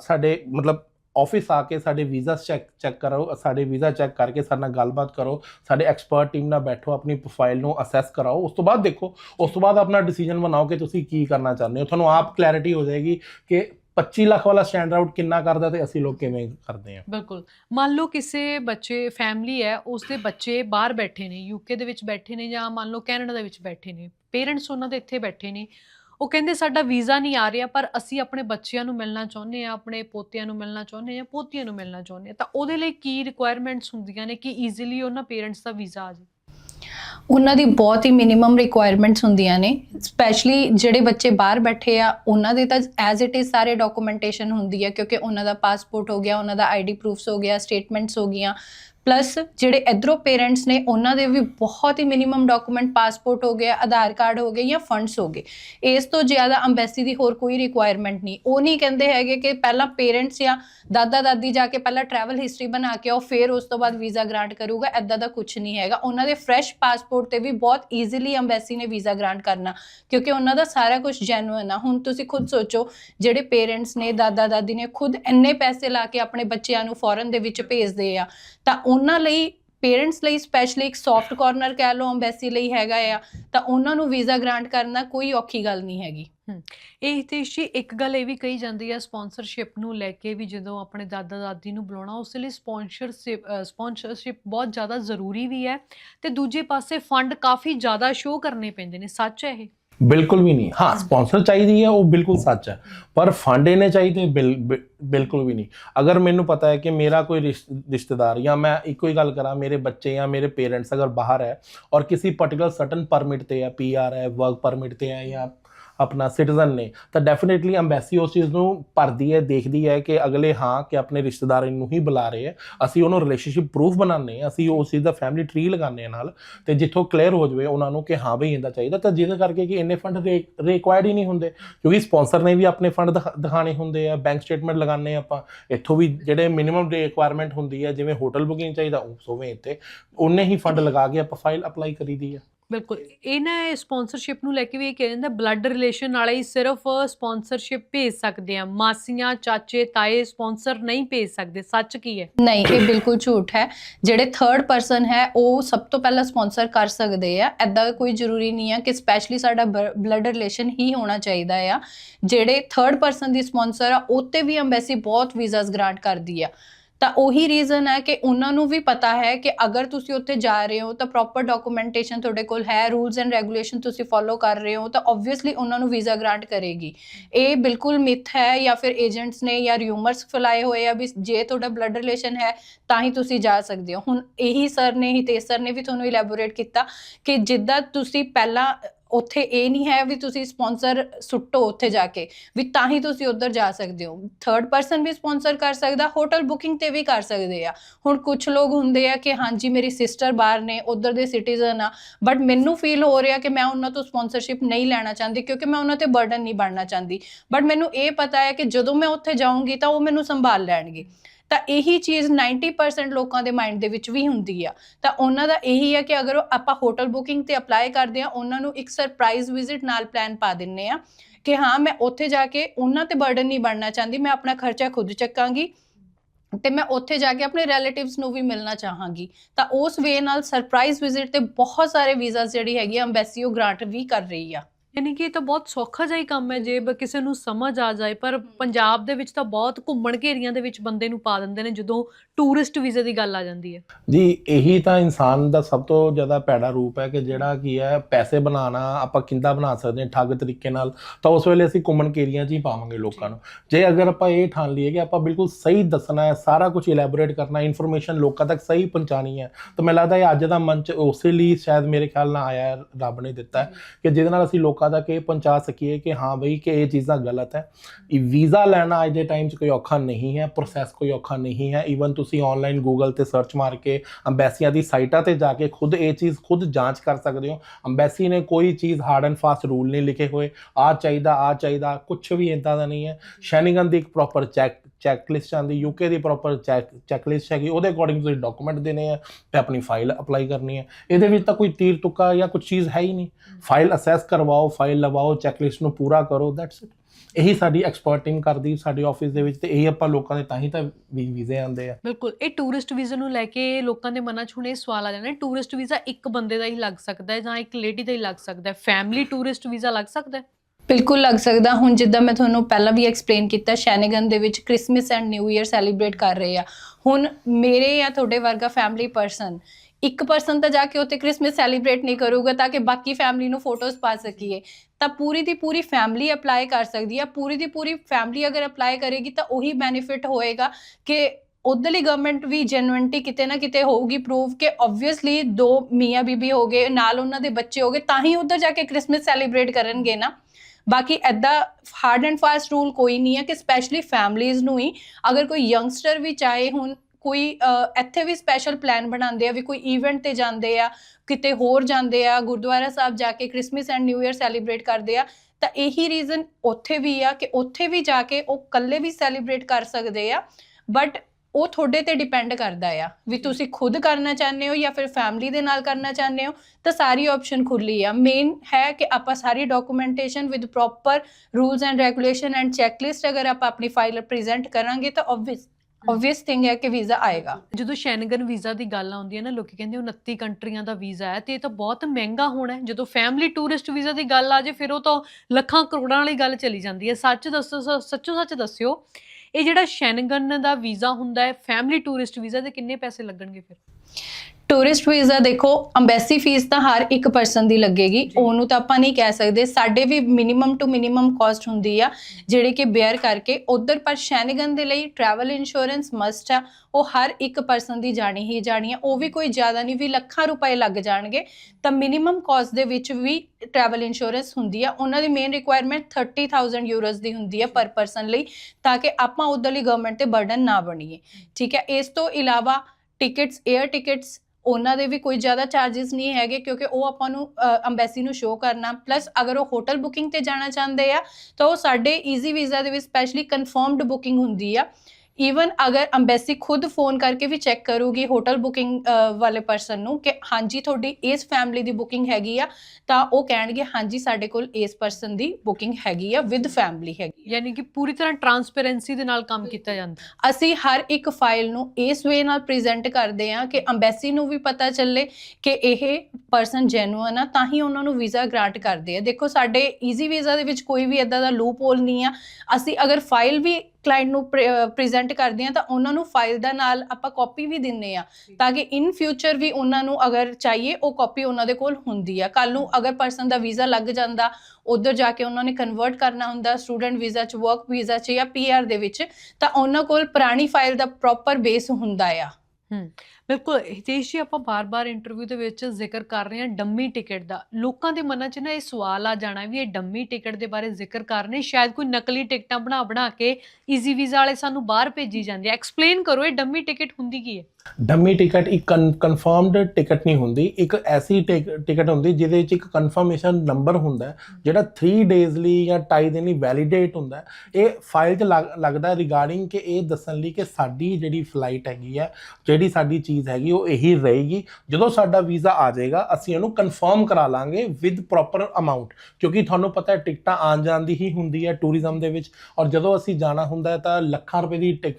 ਸਾਡੇ ਮਤਲਬ ਆਫਿਸ ਆ ਕੇ ਸਾਡੇ ਵੀਜ਼ਾ ਚੈੱਕ ਚੈੱਕ ਕਰੋ, ਸਾਡੇ ਵੀਜ਼ਾ ਚੈੱਕ ਕਰਕੇ ਸਾਡੇ ਨਾਲ ਗੱਲਬਾਤ ਕਰੋ, ਸਾਡੇ ਐਕਸਪਰਟ ਟੀਮ ਨਾਲ ਬੈਠੋ, ਆਪਣੀ ਪ੍ਰੋਫਾਈਲ ਨੂੰ ਅਸੈਸ ਕਰਾਓ, ਉਸ ਤੋਂ ਬਾਅਦ ਦੇਖੋ, ਉਸ ਤੋਂ ਬਾਅਦ ਆਪਣਾ ਡਿਸੀਜਨ ਬਣਾਓ ਕਿ ਤੁਸੀਂ ਕੀ ਕਰਨਾ ਚਾਹੁੰਦੇ ਹੋ। ਤੁਹਾਨੂੰ ਆਪ ਕਲੈਰਿਟੀ ਹੋ ਜਾਏਗੀ ਕਿ 25 ਲੱਖ ਵਾਲਾ ਸਟੈਂਡ ਆਊਟ ਕਿੰਨਾ ਕਰਦਾ ਤੇ ਅਸੀਂ ਲੋਕ ਕਿਵੇਂ ਕਰਦੇ ਹਾਂ। ਬਿਲਕੁਲ। ਮੰਨ ਲਓ ਕਿਸੇ ਬੱਚੇ ਫੈਮਿਲੀ ਹੈ ਉਸ ਦੇ ਬੱਚੇ ਬਾਹਰ ਬੈਠੇ ਨੇ ਯੂਕੇ ਦੇ ਵਿੱਚ ਬੈਠੇ ਨੇ ਜਾਂ ਮੰਨ ਲਓ ਕੈਨੇਡਾ ਦੇ ਵਿੱਚ ਬੈਠੇ ਨੇ ਪੇਰੈਂਟਸ ਉਹਨਾਂ ਦੇ ਇੱਥੇ ਬੈਠੇ ਨੇ ਉਹ ਕਹਿੰਦੇ ਸਾਡਾ ਵੀਜ਼ਾ ਨਹੀਂ ਆ ਰਿਹਾ, ਪਰ ਅਸੀਂ ਆਪਣੇ ਬੱਚਿਆਂ ਨੂੰ ਮਿਲਣਾ ਚਾਹੁੰਦੇ ਆ ਆਪਣੇ ਪੋਤਿਆਂ ਨੂੰ ਮਿਲਣਾ ਚਾਹੁੰਦੇ ਆ ਪੋਤੀਆਂ ਨੂੰ ਮਿਲਣਾ ਚਾਹੁੰਦੇ ਆ ਤਾਂ ਉਹਦੇ ਲਈ ਕੀ ਰਿਕੁਆਇਰਮੈਂਟਸ ਹੁੰਦੀਆਂ ਨੇ ਕਿ ਈਜ਼ੀਲੀ ਉਹਨਾਂ ਪੇਰੈਂਟਸ ਦਾ ਵੀਜ਼ਾ ਆ ਜਾਵੇ? ਉਹਨਾਂ ਦੀ ਬਹੁਤ ਹੀ ਮਿਨੀਮਮ ਰਿਕੁਆਇਰਮੈਂਟਸ ਹੁੰਦੀਆਂ ਨੇ ਸਪੈਸ਼ਲੀ ਜਿਹੜੇ ਬੱਚੇ ਬਾਹਰ ਬੈਠੇ ਆ, ਉਹਨਾਂ ਦੇ ਤਾਂ ਐਜ਼ ਇਟ ਇਜ਼ ਸਾਰੇ ਡਾਕੂਮੈਂਟੇਸ਼ਨ ਹੁੰਦੀ ਹੈ ਕਿਉਂਕਿ ਉਹਨਾਂ ਦਾ ਪਾਸਪੋਰਟ ਹੋ ਗਿਆ, ਉਹਨਾਂ ਦਾ ਆਈਡੀ ਪ੍ਰੂਫਸ ਹੋ ਗਿਆ ਸਟੇਟਮੈਂਟਸ ਹੋ ਗਈਆਂ। ਪਲੱਸ ਜਿਹੜੇ ਇਧਰੋਂ ਪੇਰੈਂਟਸ ਨੇ, ਉਹਨਾਂ ਦੇ ਵੀ ਬਹੁਤ ਹੀ ਮਿਨੀਮਮ ਡਾਕੂਮੈਂਟ ਪਾਸਪੋਰਟ ਹੋ ਗਿਆ ਆਧਾਰ ਕਾਰਡ ਹੋ ਗਏ ਜਾਂ ਫੰਡਸ ਹੋ ਗਏ। ਇਸ ਤੋਂ ਜ਼ਿਆਦਾ ਅੰਬੈਸੀ ਦੀ ਹੋਰ ਕੋਈ ਰਿਕੁਆਇਰਮੈਂਟ ਨਹੀਂ। ਉਹ ਨਹੀਂ ਕਹਿੰਦੇ ਹੈਗੇ ਕਿ ਪਹਿਲਾਂ ਪੇਰੈਂਟਸ ਜਾਂ ਦਾਦਾ ਦਾਦੀ ਜਾ ਕੇ ਪਹਿਲਾਂ ਟਰੈਵਲ ਹਿਸਟਰੀ ਬਣਾ ਕੇ ਆਓ, ਫਿਰ ਉਸ ਤੋਂ ਬਾਅਦ ਵੀਜ਼ਾ ਗ੍ਰਾਂਟ ਕਰੂਗਾ ਐਦਾਂ ਦਾ ਕੁਝ ਨਹੀਂ ਹੈਗਾ। ਉਹਨਾਂ ਦੇ ਫਰੈਸ਼ ਪਾਸਪੋਰਟ ਤੇ ਵੀ ਬਹੁਤ ਈਜ਼ੀਲੀ ਅੰਬੈਸੀ ਨੇ ਵੀਜ਼ਾ ਗ੍ਰਾਂਟ ਕਰਨਾ, ਕਿਉਂਕਿ ਉਹਨਾਂ ਦਾ ਸਾਰਾ ਕੁਝ ਜੈਨੂਇਨ ਆ। ਹੁਣ ਤੁਸੀਂ ਖੁਦ ਸੋਚੋ, ਜਿਹੜੇ ਪੇਰੈਂਟਸ ਨੇ ਦਾਦਾ ਦਾਦੀ ਨੇ ਖੁਦ ਇੰਨੇ ਪੈਸੇ ਲਾ ਕੇ ਆਪਣੇ ਬੱਚਿਆਂ ਨੂੰ ਫੋਰਨ ਦੇ ਵਿੱਚ ਭੇਜਦੇ ਆ, ਤਾਂ ਉਹਨਾਂ ਲਈ ਪੇਰੈਂਟਸ ਲਈ ਸਪੈਸ਼ਲੀ ਇੱਕ ਸੌਫਟ ਕਾਰਨਰ ਕਹਿ ਲਓ ਅੰਬੈਸੀ ਲਈ ਹੈਗਾ ਆ, ਤਾਂ ਉਹਨਾਂ ਨੂੰ ਵੀਜ਼ਾ ਗ੍ਰਾਂਟ ਕਰਨਾ ਕੋਈ ਔਖੀ ਗੱਲ ਨਹੀਂ ਹੈਗੀ। ਇਹ ਹਿਤੇਸ਼ ਜੀ, ਇੱਕ ਗੱਲ ਇਹ ਵੀ ਕਹੀ ਜਾਂਦੀ ਹੈ ਸਪਾਂਸਰਸ਼ਿਪ ਨੂੰ ਲੈ ਕੇ ਵੀ ਜਦੋਂ ਆਪਣੇ ਦਾਦਾ ਦਾਦੀ ਨੂੰ ਬੁਲਾਉਣਾ, ਉਸ ਲਈ ਸਪਾਂਸਰਸ਼ਿਪ ਸਪਾਂਸਰਸ਼ਿਪ ਬਹੁਤ ਜ਼ਿਆਦਾ ਜ਼ਰੂਰੀ ਵੀ ਹੈ ਤੇ ਦੂਜੇ ਪਾਸੇ ਫੰਡ ਕਾਫੀ ਜ਼ਿਆਦਾ ਸ਼ੋਅ ਕਰਨੇ ਪੈਂਦੇ ਨੇ, ਸੱਚ ਹੈ ਇਹ? ਬਿਲਕੁਲ ਵੀ ਨਹੀਂ। ਹਾਂ ਸਪਾਂਸਰ ਚਾਹੀਦੀ ਹੈ ਉਹ ਬਿਲਕੁਲ ਸੱਚ ਹੈ। ਪਰ ਫੰਡ ਇਹਨੇ ਚਾਹੀਦੇ ਬਿਲਕੁਲ ਵੀ ਨਹੀਂ। ਅਗਰ ਮੈਨੂੰ ਪਤਾ ਹੈ ਕਿ ਮੇਰਾ ਕੋਈ ਰਿਸ਼- ਰਿਸ਼ਤੇਦਾਰ ਜਾਂ ਮੈਂ ਇੱਕੋ ਹੀ ਗੱਲ ਕਰਾਂ ਮੇਰੇ ਬੱਚੇ ਜਾਂ ਮੇਰੇ ਪੇਰੈਂਟਸ ਅਗਰ ਬਾਹਰ ਹੈ ਔਰ ਕਿਸੇ ਪਾਰਟਿਕੂਲਰ ਸਰਟਨ ਪਰਮਿਟ ਤੇ ਹੈ ਪੀਆਰ ਹੈ ਵਰਕ ਪਰਮਿਟ ਤੇ ਹੈ ਜਾਂ ਆਪਣਾ ਸਿਟੀਜ਼ਨ ਨੇ, ਤਾਂ ਡੈਫੀਨੇਟਲੀ ਐਮਬੈਸੀ ਉਸ ਚੀਜ਼ ਨੂੰ ਭਰਦੀ ਹੈ, ਦੇਖਦੀ ਹੈ ਕਿ ਅਗਲੇ ਹਾਂ ਕਿ ਆਪਣੇ ਰਿਸ਼ਤੇਦਾਰ ਨੂੰ ਹੀ ਬੁਲਾ ਰਹੇ ਹੈ। ਅਸੀਂ ਉਹਨੂੰ ਰਿਲੇਸ਼ਨਸ਼ਿਪ ਪ੍ਰੂਫ ਬਣਾਉਂਦੇ ਹਾਂ, ਅਸੀਂ ਉਸ ਚੀਜ਼ ਦਾ ਫੈਮਿਲੀ ਟ੍ਰੀ ਲਗਾਉਂਦੇ ਹਾਂ ਨਾਲ ਤੇ ਜਿੱਥੋਂ ਕਲੀਅਰ ਹੋ ਜਾਵੇ ਉਹਨਾਂ ਨੂੰ ਕਿ ਹਾਂ ਬਈ ਇਹਦਾ ਚਾਹੀਦਾ, ਤਾਂ ਜਿਹਦੇ ਕਰਕੇ ਕਿ ਇੰਨੇ ਫੰਡ ਰਿਕੁਆਇਰਡ ਹੀ ਨਹੀਂ ਹੁੰਦੇ। ਕਿਉਂਕਿ ਸਪਾਂਸਰ ਨੇ ਵੀ ਆਪਣੇ ਫੰਡ ਦਿਖਾਣੇ ਹੁੰਦੇ ਆ ਬੈਂਕ ਸਟੇਟਮੈਂਟ ਲਗਾਉਂਦੇ ਹਾਂ ਆਪਾਂ, ਇੱਥੋਂ ਵੀ ਜਿਹੜੇ ਮਿਨੀਮਮ ਰਿਕੁਆਇਰਮੈਂਟ ਹੁੰਦੀ ਹੈ, ਜਿਵੇਂ ਹੋਟਲ ਬੁਕਿੰਗ ਚਾਹੀਦਾ ਉਸ ਉਵੇਂ ਇੱਥੇ, ਉਹਨੇ ਹੀ ਫੰਡ ਲਗਾ ਕੇ ਆਪਾਂ ਫਾਈਲ ਅਪਲਾਈ ਕਰੀਦੀ ਹੈ। ਬਿਲਕੁਲ, ਇਹਨਾਂ ਨਾ ਸਪਾਂਸਰਸ਼ਿਪ ਨੂੰ ਲੈ ਕੇ ਵੀ ਇਹ ਕਿਹਾ ਜਾਂਦਾ ਬਲੱਡ ਰਿਲੇਸ਼ਨ ਵਾਲੇ ਹੀ ਸਿਰਫ ਸਪਾਂਸਰਸ਼ਿਪ ਭੇਜ ਸਕਦੇ ਆ। ਮਾਸੀਆਂ, ਚਾਚੇ, ਤਾਏ ਸਪਾਂਸਰ ਨਹੀਂ ਭੇਜ ਸਕਦੇ, ਸੱਚ ਕੀ ਹੈ? ਨਹੀਂ, ਇਹ ਬਿਲਕੁਲ ਝੂਠ ਹੈ। ਜਿਹੜੇ ਥਰਡ ਪਰਸਨ ਹੈ, ਉਹ ਸਭ ਤੋਂ ਪਹਿਲਾਂ ਸਪਾਂਸਰ ਕਰ ਸਕਦੇ ਆ। ਐਦਾਂ ਕੋਈ ਜ਼ਰੂਰੀ ਨਹੀਂ ਆ ਕਿ ਸਪੈਸ਼ਲੀ ਸਾਡਾ ਬਲੱਡ ਰਿਲੇਸ਼ਨ ਹੀ ਹੋਣਾ ਚਾਹੀਦਾ ਆ। ਜਿਹੜੇ ਥਰਡ ਪਰਸਨ ਦੀ ਸਪਾਂਸਰ ਆ, ਉਹ 'ਤੇ ਵੀ ਅੰਬੈਸੀ ਬਹੁਤ ਵੀਜ਼ਾਸ ਗ੍ਰਾਂਟ ਕਰਦੀ ਆ। ਤਾਂ ਉਹੀ ਰੀਜ਼ਨ ਹੈ ਕਿ ਉਹਨਾਂ ਨੂੰ ਵੀ ਪਤਾ ਹੈ ਕਿ ਅਗਰ ਤੁਸੀਂ ਉੱਥੇ ਜਾ ਰਹੇ ਹੋ ਤਾਂ ਪ੍ਰੋਪਰ ਡਾਕੂਮੈਂਟੇਸ਼ਨ ਤੁਹਾਡੇ ਕੋਲ ਹੈ ਰੂਲਸ ਐਂਡ ਰੈਗੂਲੇਸ਼ਨ ਤੁਸੀਂ ਫੋਲੋ ਕਰ ਰਹੇ ਹੋ ਤਾਂ ਆਬਵੀਅਸਲੀ ਉਹਨਾਂ ਨੂੰ ਵੀਜ਼ਾ ਗ੍ਰਾਂਟ ਕਰੇਗੀ। ਇਹ ਬਿਲਕੁਲ ਮਿਥ ਹੈ ਜਾਂ ਫਿਰ ਏਜੰਟਸ ਨੇ ਜਾਂ ਰਿਊਮਰਸ ਫੈਲਾਏ ਹੋਏ ਆ ਵੀ ਜੇ ਤੁਹਾਡਾ ਬਲੱਡ ਰਿਲੇਸ਼ਨ ਹੈ ਤਾਂ ਹੀ ਤੁਸੀਂ ਜਾ ਸਕਦੇ ਹੋ। ਹੁਣ ਇਹੀ ਸਰ ਨੇ, ਹਿਤੇਸ਼ ਸਰ ਨੇ ਵੀ ਤੁਹਾਨੂੰ ਇਲੈਬੋਰੇਟ ਕੀਤਾ ਕਿ ਜਿੱਦਾਂ ਤੁਸੀਂ ਪਹਿਲਾਂ ਉੱਥੇ ਇਹ ਨਹੀਂ ਹੈ ਵੀ ਤੁਸੀਂ ਸਪਾਂਸਰ ਸੁੱਟੋ ਉੱਥੇ ਜਾ ਕੇ, ਵੀ ਤਾਂ ਹੀ ਤੁਸੀਂ ਉੱਧਰ ਜਾ ਸਕਦੇ ਹੋ। ਥਰਡ ਪਰਸਨ ਵੀ ਸਪਾਂਸਰ ਕਰ ਸਕਦਾ ਹੋਟਲ ਬੁਕਿੰਗ ਤੇ ਵੀ ਕਰ ਸਕਦੇ ਆ। ਹੁਣ ਕੁਝ ਲੋਕ ਹੁੰਦੇ ਆ ਕਿ ਹਾਂਜੀ, ਮੇਰੀ ਸਿਸਟਰ ਬਾਹਰ ਨੇ, ਉੱਧਰ ਦੇ ਸਿਟੀਜ਼ਨ ਆ ਬਟ ਮੈਨੂੰ ਫੀਲ ਹੋ ਰਿਹਾ ਕਿ ਮੈਂ ਉਹਨਾਂ ਤੋਂ ਸਪਾਂਸਰਸ਼ਿਪ ਨਹੀਂ ਲੈਣਾ ਚਾਹੁੰਦੀ, ਕਿਉਂਕਿ ਮੈਂ ਉਹਨਾਂ ਤੇ ਬਰਡਨ ਨਹੀਂ ਬਣਨਾ ਚਾਹੁੰਦੀ। ਬਟ ਮੈਨੂੰ ਇਹ ਪਤਾ ਹੈ ਕਿ ਜਦੋਂ ਮੈਂ ਉੱਥੇ ਜਾਊਂਗੀ ਤਾਂ ਉਹ ਮੈਨੂੰ ਸੰਭਾਲ ਲੈਣਗੇ। ਤਾਂ ਇਹੀ ਚੀਜ਼ 90% ਲੋਕਾਂ ਦੇ ਮਾਈਂਡ ਦੇ ਵਿੱਚ ਵੀ ਹੁੰਦੀ ਆ। ਤਾਂ ਉਹਨਾਂ ਦਾ ਇਹੀ ਆ ਕਿ ਅਗਰ ਉਹ ਆਪਾਂ ਹੋਟਲ ਬੁਕਿੰਗ ਤੇ ਅਪਲਾਈ ਕਰਦੇ ਆ, ਉਹਨਾਂ ਨੂੰ ਇੱਕ ਸਰਪ੍ਰਾਈਜ਼ ਵਿਜ਼ਿਟ ਨਾਲ ਪਲਾਨ ਪਾ ਦਿੰਨੇ ਆ ਕਿ ਹਾਂ, ਮੈਂ ਉੱਥੇ ਜਾ ਕੇ ਉਹਨਾਂ ਤੇ ਬਰਡਨ ਨਹੀਂ ਬਣਨਾ ਚਾਹੁੰਦੀ, ਮੈਂ ਆਪਣਾ ਖਰਚਾ ਖੁਦ ਚੱਕਾਂਗੀ ਤੇ ਮੈਂ ਉੱਥੇ ਜਾ ਕੇ ਆਪਣੇ ਰਿਲੇਟਿਵਸ ਨੂੰ ਵੀ ਮਿਲਣਾ ਚਾਹਾਂਗੀ। ਤਾਂ ਉਸ ਵੇ ਨਾਲ ਸਰਪ੍ਰਾਈਜ਼ ਵਿਜ਼ਿਟ ਤੇ ਬਹੁਤ ਸਾਰੇ ਵੀਜ਼ਾਸ ਜਿਹੜੀ ਹੈਗੀ ਅੰਬੈਸੀ ਉਹ ਗ੍ਰਾਂਟ ਵੀ ਕਰ ਰਹੀ ਆ। ਯਾਨੀ ਕਿ ਇਹ ਤਾਂ ਬਹੁਤ ਸੌਖਾ ਜਿਹਾ ਹੀ ਕੰਮ ਹੈ ਜੇ ਬ- ਕਿਸੇ ਨੂੰ ਸਮਝ ਆ ਜਾਏ ਪਰ ਪੰਜਾਬ ਦੇ ਵਿੱਚ ਤਾਂ ਬਹੁਤ ਘੁੰਮਣ ਘੇਰੀਆਂ ਦੇ ਵਿੱਚ ਬੰਦੇ ਨੂੰ ਪਾ ਦਿੰਦੇ ਨੇ ਜਦੋਂ ਟੂਰਿਸਟ ਵੀਜ਼ੇ ਦੀ ਗੱਲ ਆ ਜਾਂਦੀ ਹੈ। ਜੀ, ਇਹੀ ਤਾਂ ਇਨਸਾਨ ਦਾ ਸਭ ਤੋਂ ਜ਼ਿਆਦਾ ਭੈੜਾ ਰੂਪ ਹੈ ਕਿ ਜਿਹੜਾ ਕੀ ਹੈ, ਪੈਸੇ ਬਣਾਉਣਾ ਆਪਾਂ ਕਿੰਦਾ ਬਣਾ ਸਕਦੇ ਹਾਂ ਠੱਗ ਤਰੀਕੇ ਨਾਲ, ਤਾਂ ਉਸ ਵੇਲੇ ਅਸੀਂ ਘੁੰਮਣ ਕੇਰੀਆਂ 'ਚ ਹੀ ਪਾਵਾਂਗੇ ਲੋਕਾਂ ਨੂੰ। ਜੇ ਅਗਰ ਆਪਾਂ ਇਹ ਠਾਣ ਲਈਏ ਕਿ ਆਪਾਂ ਬਿਲਕੁਲ ਸਹੀ ਦੱਸਣਾ ਹੈ, ਸਾਰਾ ਕੁਝ ਇਲੈਬੋਰੇਟ ਕਰਨਾ ਇਨਫੋਰਮੇਸ਼ਨ ਲੋਕਾਂ ਤੱਕ ਸਹੀ ਪਹੁੰਚਾਣੀ ਹੈ, ਤਾਂ ਮੈਨੂੰ ਲੱਗਦਾ ਇਹ ਅੱਜ ਦਾ ਮੰਚ ਉਸੇ ਲਈ ਸ਼ਾਇਦ ਮੇਰੇ ਖਿਆਲ ਨਾਲ ਆਇਆ ਰੱਬ ਨੇ ਦਿੱਤਾ ਹੈ, ਕਿ ਜਿਹਦੇ ਨਾਲ ਅਸੀਂ ਲੋਕਾਂ ਤੱਕ ਇਹ ਪਹੁੰਚਾ ਸਕੀਏ ਕਿ ਹਾਂ ਬਈ ਕਿ ਇਹ ਚੀਜ਼ਾਂ ਗਲਤ ਹੈ। ਇਹ ਵੀਜ਼ਾ ਲੈਣਾ ਅੱਜ ਦੇ ਟਾਈਮ 'ਚ ਕੋਈ ਔਖਾ ਨਹੀਂ ਹੈ ਪ੍ਰੋਸੈਸ ਕੋਈ ਔਖਾ ਨਹੀਂ ਹੈ ਈਵਨ ਤੁਸੀਂ ਆਨਲਾਈਨ ਗੂਗਲ ਤੇ ਸਰਚ ਮਾਰ ਕੇ ਅੰਬੈਸੀਆਂ ਦੀ ਸਾਈਟਾਂ ਤੇ ਜਾ ਕੇ ਖੁਦ ਇਹ ਚੀਜ਼ ਖੁਦ ਜਾਂਚ ਕਰ ਸਕਦੇ ਹੋ। ਅੰਬੈਸੀ ਨੇ ਕੋਈ ਚੀਜ਼ ਹਾਰਡ ਐਂਡ ਫਾਸਟ ਰੂਲ ਨਹੀਂ ਲਿਖੇ ਹੋਏ। ਆ ਚਾਹੀਦਾ ਆ ਚਾਹੀਦਾ ਕੁਝ ਵੀ ਇਦਾਂ ਦਾ ਨਹੀਂ ਹੈ। ਸ਼ੈਨਿਗਨ ਦੀ ਇੱਕ ਪ੍ਰੋਪਰ ਚੈੱਕ ਲਿਸਟ ਆਂਦੀ ਯੂਕੇ ਦੀ ਪ੍ਰੋਪਰ ਚੈੱਕ ਲਿਸਟ ਹੈਗੀ, ਉਹਦੇ ਅਕੋਰਡਿੰਗ ਤੁਸੀਂ ਡਾਕੂਮੈਂਟ ਦੇਣੇ ਆ ਤੇ ਆਪਣੀ ਫਾਈਲ ਅਪਲਾਈ ਕਰਨੀ ਹੈ ਇਹਦੇ ਵਿੱਚ ਤਾਂ ਕੋਈ ਤੀਰ ਤੁੱਕਾ ਜਾਂ ਕੁਝ ਚੀਜ਼ ਹੈ ਹੀ ਨਹੀਂ। ਫਾਈਲ ਅਸੈਸ ਕਰਵਾਓ ਫਾਈਲ ਲਵਾਓ ਚੈੱਕਲਿਸਟ ਨੂੰ ਪੂਰਾ ਕਰੋ ਦੈਟਸ ਇਟ ਇਹੀ ਸਾਡੀ ਐਕਸਪਰਟ ਟੀਮ ਕਰਦੀ ਸਾਡੇ ਆਫਿਸ ਦੇ ਵਿੱਚ ਤੇ ਇਹੀ ਆਪਾਂ ਲੋਕਾਂ ਦੇ ਤਾਂ ਹੀ ਤਾਂ ਵੀ ਵੀਜ਼ੇ ਆਉਂਦੇ ਆ। ਬਿਲਕੁਲ ਇਹ ਟੂਰਿਸਟ ਵੀਜ਼ਾ ਨੂੰ ਲੈ ਕੇ ਲੋਕਾਂ ਦੇ ਮਨਾਂ 'ਚ ਹੁਣ ਇਹ ਸਵਾਲ ਆ ਜਾਂਦਾ ਹੈ ਟੂਰਿਸਟ ਵੀਜ਼ਾ ਇੱਕ ਬੰਦੇ ਦਾ ਹੀ ਲੱਗ ਸਕਦਾ ਹੈ ਜਾਂ ਇੱਕ ਲੇਡੀ ਦਾ ਹੀ ਲੱਗ ਸਕਦਾ ਹੈ? ਫੈਮਿਲੀ ਟੂਰਿਸਟ ਵੀਜ਼ਾ ਲੱਗ ਸਕਦਾ ਹੈ? ਬਿਲਕੁਲ ਲੱਗ ਸਕਦਾ। ਹੁਣ ਜਿੱਦਾਂ ਮੈਂ ਤੁਹਾਨੂੰ ਪਹਿਲਾਂ ਵੀ ਐਕਸਪਲੇਨ ਕੀਤਾ ਸ਼ੈਨਗਨ ਦੇ ਵਿੱਚ Christmas and new year celebrate ਕਰ ਰਹੇ ਆ। ਹੁਣ ਮੇਰੇ ਜਾਂ ਤੁਹਾਡੇ ਵਰਗਾ ਫੈਮਿਲੀ ਪਰਸਨ ਇੱਕ ਪਰਸਨ ਤਾਂ ਜਾ ਕੇ ਉੱਥੇ ਕ੍ਰਿਸਮਸ ਸੈਲੀਬ੍ਰੇਟ ਨਹੀਂ ਕਰੂਗਾ ਤਾਂ ਕਿ ਬਾਕੀ ਫੈਮਿਲੀ ਨੂੰ ਫੋਟੋਜ਼ ਪਾ ਸਕੀਏ। ਤਾਂ ਪੂਰੀ ਦੀ ਪੂਰੀ ਫੈਮਿਲੀ ਅਪਲਾਈ ਕਰ ਸਕਦੀ ਹੈ ਪੂਰੀ ਦੀ ਪੂਰੀ ਫੈਮਿਲੀ ਅਗਰ ਅਪਲਾਈ ਕਰੇਗੀ ਤਾਂ ਉਹੀ ਬੈਨੀਫਿਟ ਹੋਏਗਾ ਕਿ ਉਧਰਲੀ ਗਵਰਨਮੈਂਟ ਵੀ ਜੈਨੂਇਨਟੀ ਕਿਤੇ ਨਾ ਕਿਤੇ ਹੋਊਗੀ ਪ੍ਰੂਵ ਕਿ ਆਬਵੀਅਸਲੀ ਦੋ ਮੀਆਂ ਬੀਬੀ ਹੋਗੇ ਨਾਲ ਉਹਨਾਂ ਦੇ ਬੱਚੇ ਹੋਗੇ ਤਾਂ ਹੀ ਉਧਰ ਜਾ ਕੇ ਕ੍ਰਿਸਮਸ ਸੈਲੀਬ੍ਰੇਟ ਕਰਨਗੇ ਨਾ। ਬਾਕੀ ਐਦਾਂ ਹਾਰਡ ਐਂਡ ਫਾਸਟ ਰੂਲ ਕੋਈ ਨਹੀਂ ਹੈ ਕਿ ਸਪੈਸ਼ਲੀ ਫੈਮਲੀਜ਼ ਨੂੰ ਹੀ ਅਗਰ ਕੋਈ ਯੰਗਸਟਰ ਵੀ ਚਾਹੇ ਹੁਣ ਕੋਈ ਇੱਥੇ ਵੀ ਸਪੈਸ਼ਲ ਪਲਾਨ ਬਣਾਉਂਦੇ ਆ ਵੀ ਕੋਈ ਈਵੈਂਟ ਤੇ ਜਾਂਦੇ ਆ, ਕਿਤੇ ਹੋਰ ਜਾਂਦੇ ਆ, ਗੁਰਦੁਆਰਾ ਸਾਹਿਬ ਜਾ ਕੇ Christmas and new year celebrate ਕਰਦੇ ਆ, ਤਾਂ ਇਹੀ ਰੀਜ਼ਨ ਉੱਥੇ ਵੀ ਆ ਕਿ ਉੱਥੇ ਵੀ ਜਾ ਕੇ ਉਹ ਇਕੱਲੇ ਵੀ ਸੈਲੀਬ੍ਰੇਟ ਕਰ ਸਕਦੇ ਆ ਬਟ ਉਹ ਤੁਹਾਡੇ ਤੇ ਡਿਪੈਂਡ ਕਰਦਾ ਆ ਵੀ ਤੁਸੀਂ ਖੁਦ ਕਰਨਾ ਚਾਹੁੰਦੇ ਹੋ ਜਾਂ ਫਿਰ ਫੈਮਿਲੀ ਦੇ ਨਾਲ ਕਰਨਾ ਚਾਹੁੰਦੇ ਹੋ, ਤਾਂ ਸਾਰੀ ਆਪਸ਼ਨ ਖੁੱਲੀ ਆ। ਮੇਨ ਹੈ ਕਿ ਆਪਾਂ ਸਾਰੀ documentation with proper rules and regulation and checklist ਅਗਰ ਆਪਾਂ ਆਪਣੀ ਫਾਈਲ ਪ੍ਰੈਜ਼ੈਂਟ ਕਰਾਂਗੇ ਤਾਂ ਆਬਵੀਅਸ ਆਬਵੀਅਸ ਥਿੰਗ ਹੈ ਕਿ ਵੀਜ਼ਾ ਆਏਗਾ। ਜਦੋਂ ਸ਼ੈਨਗਨ ਵੀਜ਼ਾ ਦੀ ਗੱਲ ਆਉਂਦੀ ਹੈ ਨਾ ਲੋਕੀ ਕਹਿੰਦੇ 29 ਕੰਟਰੀਆਂ ਦਾ ਵੀਜ਼ਾ ਹੈ ਤੇ ਇਹ ਤਾਂ ਬਹੁਤ ਮਹਿੰਗਾ ਹੋਣਾ ਹੈ। ਜਦੋਂ ਫੈਮਿਲੀ ਟੂਰਿਸਟ ਵੀਜ਼ਾ ਦੀ ਗੱਲ ਆ ਜੇ ਫਿਰ ਉਹ ਤਾਂ ਲੱਖਾਂ ਕਰੋੜਾਂ ਵਾਲੀ ਗੱਲ ਚਲੀ ਜਾਂਦੀ ਹੈ। ਸੱਚ ਦੱਸੋ ਸੱਚੋ ਸੱਚ ਦੱਸਿਓ ਇਹ ਜਿਹੜਾ ਸ਼ੈਨਗਨ ਦਾ ਵੀਜ਼ਾ ਹੁੰਦਾ ਹੈ ਫੈਮਿਲੀ ਟੂਰਿਸਟ ਵੀਜ਼ਾ ਦੇ ਕਿੰਨੇ ਪੈਸੇ ਲੱਗਣਗੇ ਫਿਰ? ਟੂਰਿਸਟ ਵੀਜ਼ਾ ਦੇਖੋ ਅੰਬੈਸੀ ਫੀਸ ਤਾਂ ਹਰ ਇੱਕ ਪਰਸਨ ਦੀ ਲੱਗੇਗੀ। ਉਹਨੂੰ ਤਾਂ ਆਪਾਂ ਨਹੀਂ ਕਹਿ ਸਕਦੇ। ਸਾਡੇ ਵੀ ਮਿਨੀਮਮ ਟੂ ਮਿਨੀਮਮ ਕਾਸਟ ਹੁੰਦੀ ਆ ਜਿਹੜੇ ਕਿ ਬੇਅਰ ਕਰਕੇ। ਉਧਰ ਪਰ ਸ਼ੈਨਗਨ ਦੇ ਲਈ ਟਰੈਵਲ ਇੰਸ਼ੋਰੈਂਸ ਮਸਟ ਆ। ਉਹ ਹਰ ਇੱਕ ਪਰਸਨ ਦੀ ਜਾਣੀ ਹੀ ਜਾਣੀ ਆ। ਉਹ ਵੀ ਕੋਈ ਜ਼ਿਆਦਾ ਨਹੀਂ ਵੀ ਲੱਖਾਂ ਰੁਪਏ ਲੱਗ ਜਾਣਗੇ। ਤਾਂ ਮਿਨੀਮਮ ਕਾਸਟ ਦੇ ਵਿੱਚ ਵੀ ਟਰੈਵਲ ਇੰਸ਼ੋਰੈਂਸ ਹੁੰਦੀ ਆ। ਉਹਨਾਂ ਦੀ ਮੇਨ ਰਿਕੁਆਇਰਮੈਂਟ 30000 ਯੂਰੋਜ਼ ਦੀ ਹੁੰਦੀ ਆ ਪਰ ਪਰਸਨ ਲਈ ਤਾਂ ਕਿ ਆਪਾਂ ਉਧਰਲੀ ਗਵਰਨਮੈਂਟ ਤੇ ਬਰਡਨ ਨਾ ਬਣੀਏ। ਠੀਕ ਹੈ ਇਸ ਤੋਂ ਇਲਾਵਾ ਟਿਕਟਸ 에ਅਰ ਟਿਕਟਸ ਉਹਨਾਂ ਦੇ ਵੀ ਕੋਈ ਜ਼ਿਆਦਾ ਚਾਰजेस ਨਹੀਂ ਹੈਗੇ ਕਿਉਂਕਿ ਉਹ ਆਪਾਂ ਨੂੰ ਅੰਬੈਸੀ ਨੂੰ ਸ਼ੋਅ ਕਰਨਾ। ਪਲੱਸ ਅਗਰ ਉਹ ਹੋਟਲ ਬੁਕਿੰਗ ਤੇ ਜਾਣਾ ਚਾਹੁੰਦੇ ਆ, ਤਾਂ ਉਹ ਸਾਡੇ ਈਜ਼ੀ ਵੀਜ਼ਾ ਦੇ ਵਿੱਚ ਸਪੈਸ਼ਲੀ ਕਨਫਰਮਡ ਬੁਕਿੰਗ ਹੁੰਦੀ ਆ। ਈਵਨ ਅਗਰ ਅੰਬੈਸੀ ਖੁਦ ਫੋਨ ਕਰਕੇ ਵੀ ਚੈੱਕ ਕਰੂਗੀ ਹੋਟਲ ਬੁਕਿੰਗ ਵਾਲੇ ਪਰਸਨ ਨੂੰ ਕਿ ਹਾਂਜੀ ਤੁਹਾਡੀ ਇਸ ਫੈਮਿਲੀ ਦੀ ਬੁਕਿੰਗ ਹੈਗੀ ਆ ਤਾਂ ਉਹ ਕਹਿਣਗੇ ਹਾਂਜੀ ਸਾਡੇ ਕੋਲ ਇਸ ਪਰਸਨ ਦੀ ਬੁਕਿੰਗ ਹੈਗੀ ਆ ਵਿਦ ਫੈਮਿਲੀ ਹੈਗੀ। ਆ। ਯਾਨੀ ਕਿ ਪੂਰੀ ਤਰ੍ਹਾਂ ਟਰਾਂਸਪੇਰੈਂਸੀ ਦੇ ਨਾਲ ਕੰਮ ਕੀਤਾ ਜਾਂਦਾ। ਅਸੀਂ ਹਰ ਇੱਕ ਫਾਈਲ ਨੂੰ ਇਸ ਵੇ ਨਾਲ ਪ੍ਰੈਜ਼ੈਂਟ ਕਰਦੇ ਹਾਂ ਕਿ ਅੰਬੈਸੀ ਨੂੰ ਵੀ ਪਤਾ ਚੱਲੇ ਕਿ ਇਹ ਪਰਸਨ ਜੈਨੂਅਨ ਆ ਤਾਂ ਹੀ ਉਹਨਾਂ ਨੂੰ ਵੀਜ਼ਾ ਗ੍ਰਾਂਟ ਕਰਦੇ ਆ। ਦੇਖੋ ਸਾਡੇ ਈਜ਼ੀ ਵੀਜ਼ਾ ਦੇ ਵਿੱਚ ਕੋਈ ਵੀ ਇਦਾਂ ਦਾ ਲੂਪ ਹੋਲ ਨਹੀਂ ਆ। ਅਸੀਂ ਅਗਰ ਫਾਈਲ ਵੀ ਕਲਾਇੰਟ ਨੂੰ ਪ੍ਰੈਜ਼ੈਂਟ ਕਰਦੇ ਹਾਂ ਤਾਂ ਉਹਨਾਂ ਨੂੰ ਫਾਈਲ ਦਾ ਨਾਲ ਆਪਾਂ ਕਾਪੀ ਵੀ ਦਿੰਨੇ ਆ ਤਾਂ ਕਿ ਇਨ ਫਿਊਚਰ ਵੀ ਉਹਨਾਂ ਨੂੰ ਅਗਰ ਚਾਹੀਏ ਉਹ ਕਾਪੀ ਉਹਨਾਂ ਦੇ ਕੋਲ ਹੁੰਦੀ ਆ। ਕੱਲ ਨੂੰ ਅਗਰ ਪਰਸਨ ਦਾ ਵੀਜ਼ਾ ਲੱਗ ਜਾਂਦਾ ਉਧਰ ਜਾ ਕੇ ਉਹਨਾਂ ਨੇ ਕਨਵਰਟ ਕਰਨਾ ਹੁੰਦਾ ਸਟੂਡੈਂਟ ਵੀਜ਼ਾ ਚ ਵਰਕ ਵੀਜ਼ਾ ਚ ਜਾਂ ਪੀਆਰ ਦੇ ਵਿੱਚ ਤਾਂ ਉਹਨਾਂ ਕੋਲ ਪੁਰਾਣੀ ਫਾਈਲ ਦਾ ਪ੍ਰੋਪਰ ਬੇਸ ਹੁੰਦਾ ਆ। ਬਿਲਕੁਲ ਹਿਤੇਸ਼ ਜੀ ਆਪਾਂ ਬਾਰ-ਬਾਰ ਇੰਟਰਵਿਊ ਦੇ ਵਿੱਚ ਜ਼ਿਕਰ ਕਰ ਰਹੇ ਹਾਂ ਡੰਮੀ ਟਿਕਟ ਦਾ। ਲੋਕਾਂ ਦੇ ਮਨਾਂ 'ਚ ਨਾ ਇਹ ਸਵਾਲ ਆ ਜਾਣਾ ਵੀ ਇਹ ਡੰਮੀ ਟਿਕਟ ਦੇ ਬਾਰੇ ਜ਼ਿਕਰ ਕਰ ਰਹੇ, ਸ਼ਾਇਦ ਕੋਈ ਨਕਲੀ ਟਿਕਟਾਂ ਬਣਾ ਬਣਾ ਕੇ ਈਜ਼ੀ ਵੀਜ਼ਾ ਵਾਲੇ ਸਾਨੂੰ ਬਾਹਰ ਭੇਜੀ ਜਾਂਦੇ ਆ। ਐਕਸਪਲੇਨ ਕਰੋ, ਇਹ ਡੰਮੀ ਟਿਕਟ ਹੁੰਦੀ ਕੀ ਹੈ? ਡੰਮੀ ਟਿਕਟ, ਇੱਕ ਕਨਫਰਮਡ ਟਿਕਟ ਨਹੀਂ ਹੁੰਦੀ, ਇੱਕ ਐਸੀ ਟਿਕਟ ਹੁੰਦੀ ਜਿਹਦੇ ਵਿੱਚ ਇੱਕ ਕਨਫਰਮੇਸ਼ਨ ਨੰਬਰ ਹੁੰਦਾ, ਜਿਹੜਾ 3 ਡੇਜ਼ ਲਈ ਜਾਂ 2.5 ਦਿਨ ਲਈ ਵੈਲੀਡੇਟ ਹੁੰਦਾ। ਇਹ ਫਾਈਲ 'ਚ ਲੱਗ- ਲੱਗਦਾ ਰਿਗਾਰਡਿੰਗ ਕਿ ਇਹ ਦੱਸਣ ਲਈ ਕਿ ਸਾਡੀ ਜਿਹੜੀ ਫਲਾਈਟ ਹੈਗੀ ਹੈ ਜਿਹੜੀ ਸਾਡੀ ਚੀਜ਼ ਹੈਗੀ, ਉਹ ਇਹੀ ਰਹੇਗੀ। ਜਦੋਂ ਸਾਡਾ ਵੀਜ਼ਾ ਆ ਜਾਏਗਾ, ਅਸੀਂ ਇਹਨੂੰ ਕਨਫਰਮ ਕਰਾ ਲਾਂਗੇ ਵਿਦ ਪ੍ਰੋਪਰ ਅਮਾਉਂਟ ਕਿਉਂਕਿ ਤੁਹਾਨੂੰ ਪਤਾ ਹੈ, ਟਿਕਟਾਂ ਆਉਣ ਜਾਣ ਦੀ ਹੀ ਹੁੰਦੀ ਹੈ ਟੂਰਿਜ਼ਮ ਦੇ ਵਿੱਚ। ਔਰ ਜਦੋਂ ਅਸੀਂ ਜਾਣਾ ਹੁੰਦਾ ਹੈ ਤਾਂ ਲੱਖਾਂ ਰੁਪਏ ਦੀ ਟਿਕ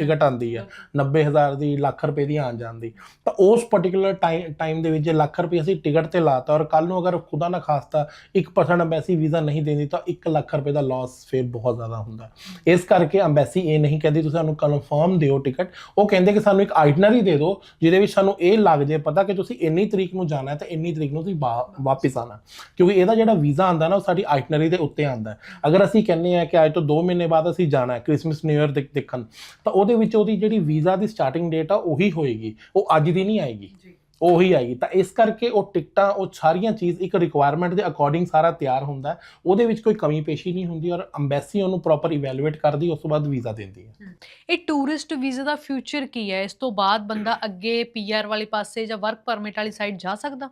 ਟਿਕਟ ਆਉਂਦੀ ਹੈ 90000 ਦੀ ਲੱਖ ਰੁਪਏ ਦੀ ਆਉਣ ਜਾਣ ਦੀ। ਤਾਂ ਉਸ ਪਾਰਟਿਕੂਲਰ ਟਾਈਮ ਦੇ ਵਿੱਚ ਜੇ ਲੱਖ ਰੁਪਏ ਅਸੀਂ ਟਿਕਟ ਤੇ ਲਾਤਾ ਔਰ ਕੱਲ ਨੂੰ ਅਗਰ ਖੁਦਾ ਨਾ ਖਾਸਤਾ 1% ਅੰਬੈਸੀ ਵੀਜ਼ਾ ਨਹੀਂ ਦਿੰਦੀ ਤਾਂ 1 ਲੱਖ ਰੁਪਏ ਦਾ ਲਾਸ ਫਿਰ ਬਹੁਤ ਜ਼ਿਆਦਾ ਹੁੰਦਾ। ਇਸ ਕਰਕੇ ਅੰਬੈਸੀ ਇਹ ਨਹੀਂ ਕਹਿੰਦੀ ਤੁਸੀਂ ਸਾਨੂੰ ਕਨਫਰਮ ਦਿਓ ਟਿਕਟ, ਉਹ ਕਹਿੰਦੇ ਕਿ ਸਾਨੂੰ ਇੱਕ ਆਈਟਨਰੀ ਦੇ ਦਿਓ, ਜਿਹਦੇ ਵਿੱਚ ਸਾਨੂੰ ਇਹ ਲੱਗ ਜੇ ਪਤਾ ਕਿ ਤੁਸੀਂ ਇੰਨੀ ਤਰੀਕ ਨੂੰ ਜਾਣਾ ਹੈ ਤੇ ਇੰਨੀ ਤਰੀਕ ਨੂੰ ਤੁਸੀਂ ਵਾ- ਵਾਪਿਸ ਆਣਾ ਕਿਉਂਕਿ ਇਹਦਾ ਜਿਹੜਾ ਵੀਜ਼ਾ ਆਂਦਾ ਨਾ, ਉਹ ਸਾਡੀ ਆਈਟਨਰੀ ਦੇ ਉੱਤੇ ਆਂਦਾ ਅਗਰ ਅਸੀਂ ਕਹਿੰਦੇ ਆ ਕਿ ਅੱਜ ਤੋਂ 2 ਮਹੀਨੇ ਬਾਅਦ ਅਸੀਂ ਜਾਣਾ ਹੈ ਕ੍ਰਿਸਮਸ ਨਿਊ ਇਅਰ ਦੇਖਣ, ਤਾਂ ਉਹ ਉਹਦੇ ਵਿੱਚ ਉਹਦੀ ਜਿਹੜੀ ਵੀਜ਼ਾ ਦੀ ਸਟਾਰਟਿੰਗ ਡੇਟ ਆ ਉਹੀ ਹੋਏਗੀ। ਉਹ ਅੱਜ ਦੀ ਨਹੀਂ ਆਏਗੀ। ਉਹੀ ਆਏਗੀ। ਤਾਂ ਇਸ ਕਰਕੇ ਉਹ ਟਿਕਟਾਂ ਉਹ ਸਾਰੀਆਂ ਚੀਜ਼ ਇੱਕ ਰਿਕੁਆਇਰਮੈਂਟ ਦੇ ਅਕੋਰਡਿੰਗ ਸਾਰਾ ਤਿਆਰ ਹੁੰਦਾ। ਉਹਦੇ ਵਿੱਚ ਕੋਈ ਕਮੀ ਪੇਸ਼ੀ ਨਹੀਂ ਹੁੰਦੀ ਔਰ ਅੰਬੈਸੀ ਉਹਨੂੰ ਪ੍ਰੋਪਰ ਇਵੈਲੂਏਟ ਕਰਦੀ ਉਸ ਤੋਂ ਬਾਅਦ ਵੀਜ਼ਾ ਦਿੰਦੀ ਹੈ। ਇਹ ਟੂਰਿਸਟ ਵੀਜ਼ਾ ਦਾ ਫਿਊਚਰ ਕੀ ਹੈ? ਇਸ ਤੋਂ ਬਾਅਦ ਬੰਦਾ ਅੱਗੇ ਪੀਆਰ ਵਾਲੇ ਪਾਸੇ ਜਾਂ ਵਰਕ ਪਰਮਿਟ ਵਾਲੀ ਸਾਈਡ ਜਾ ਸਕਦਾ?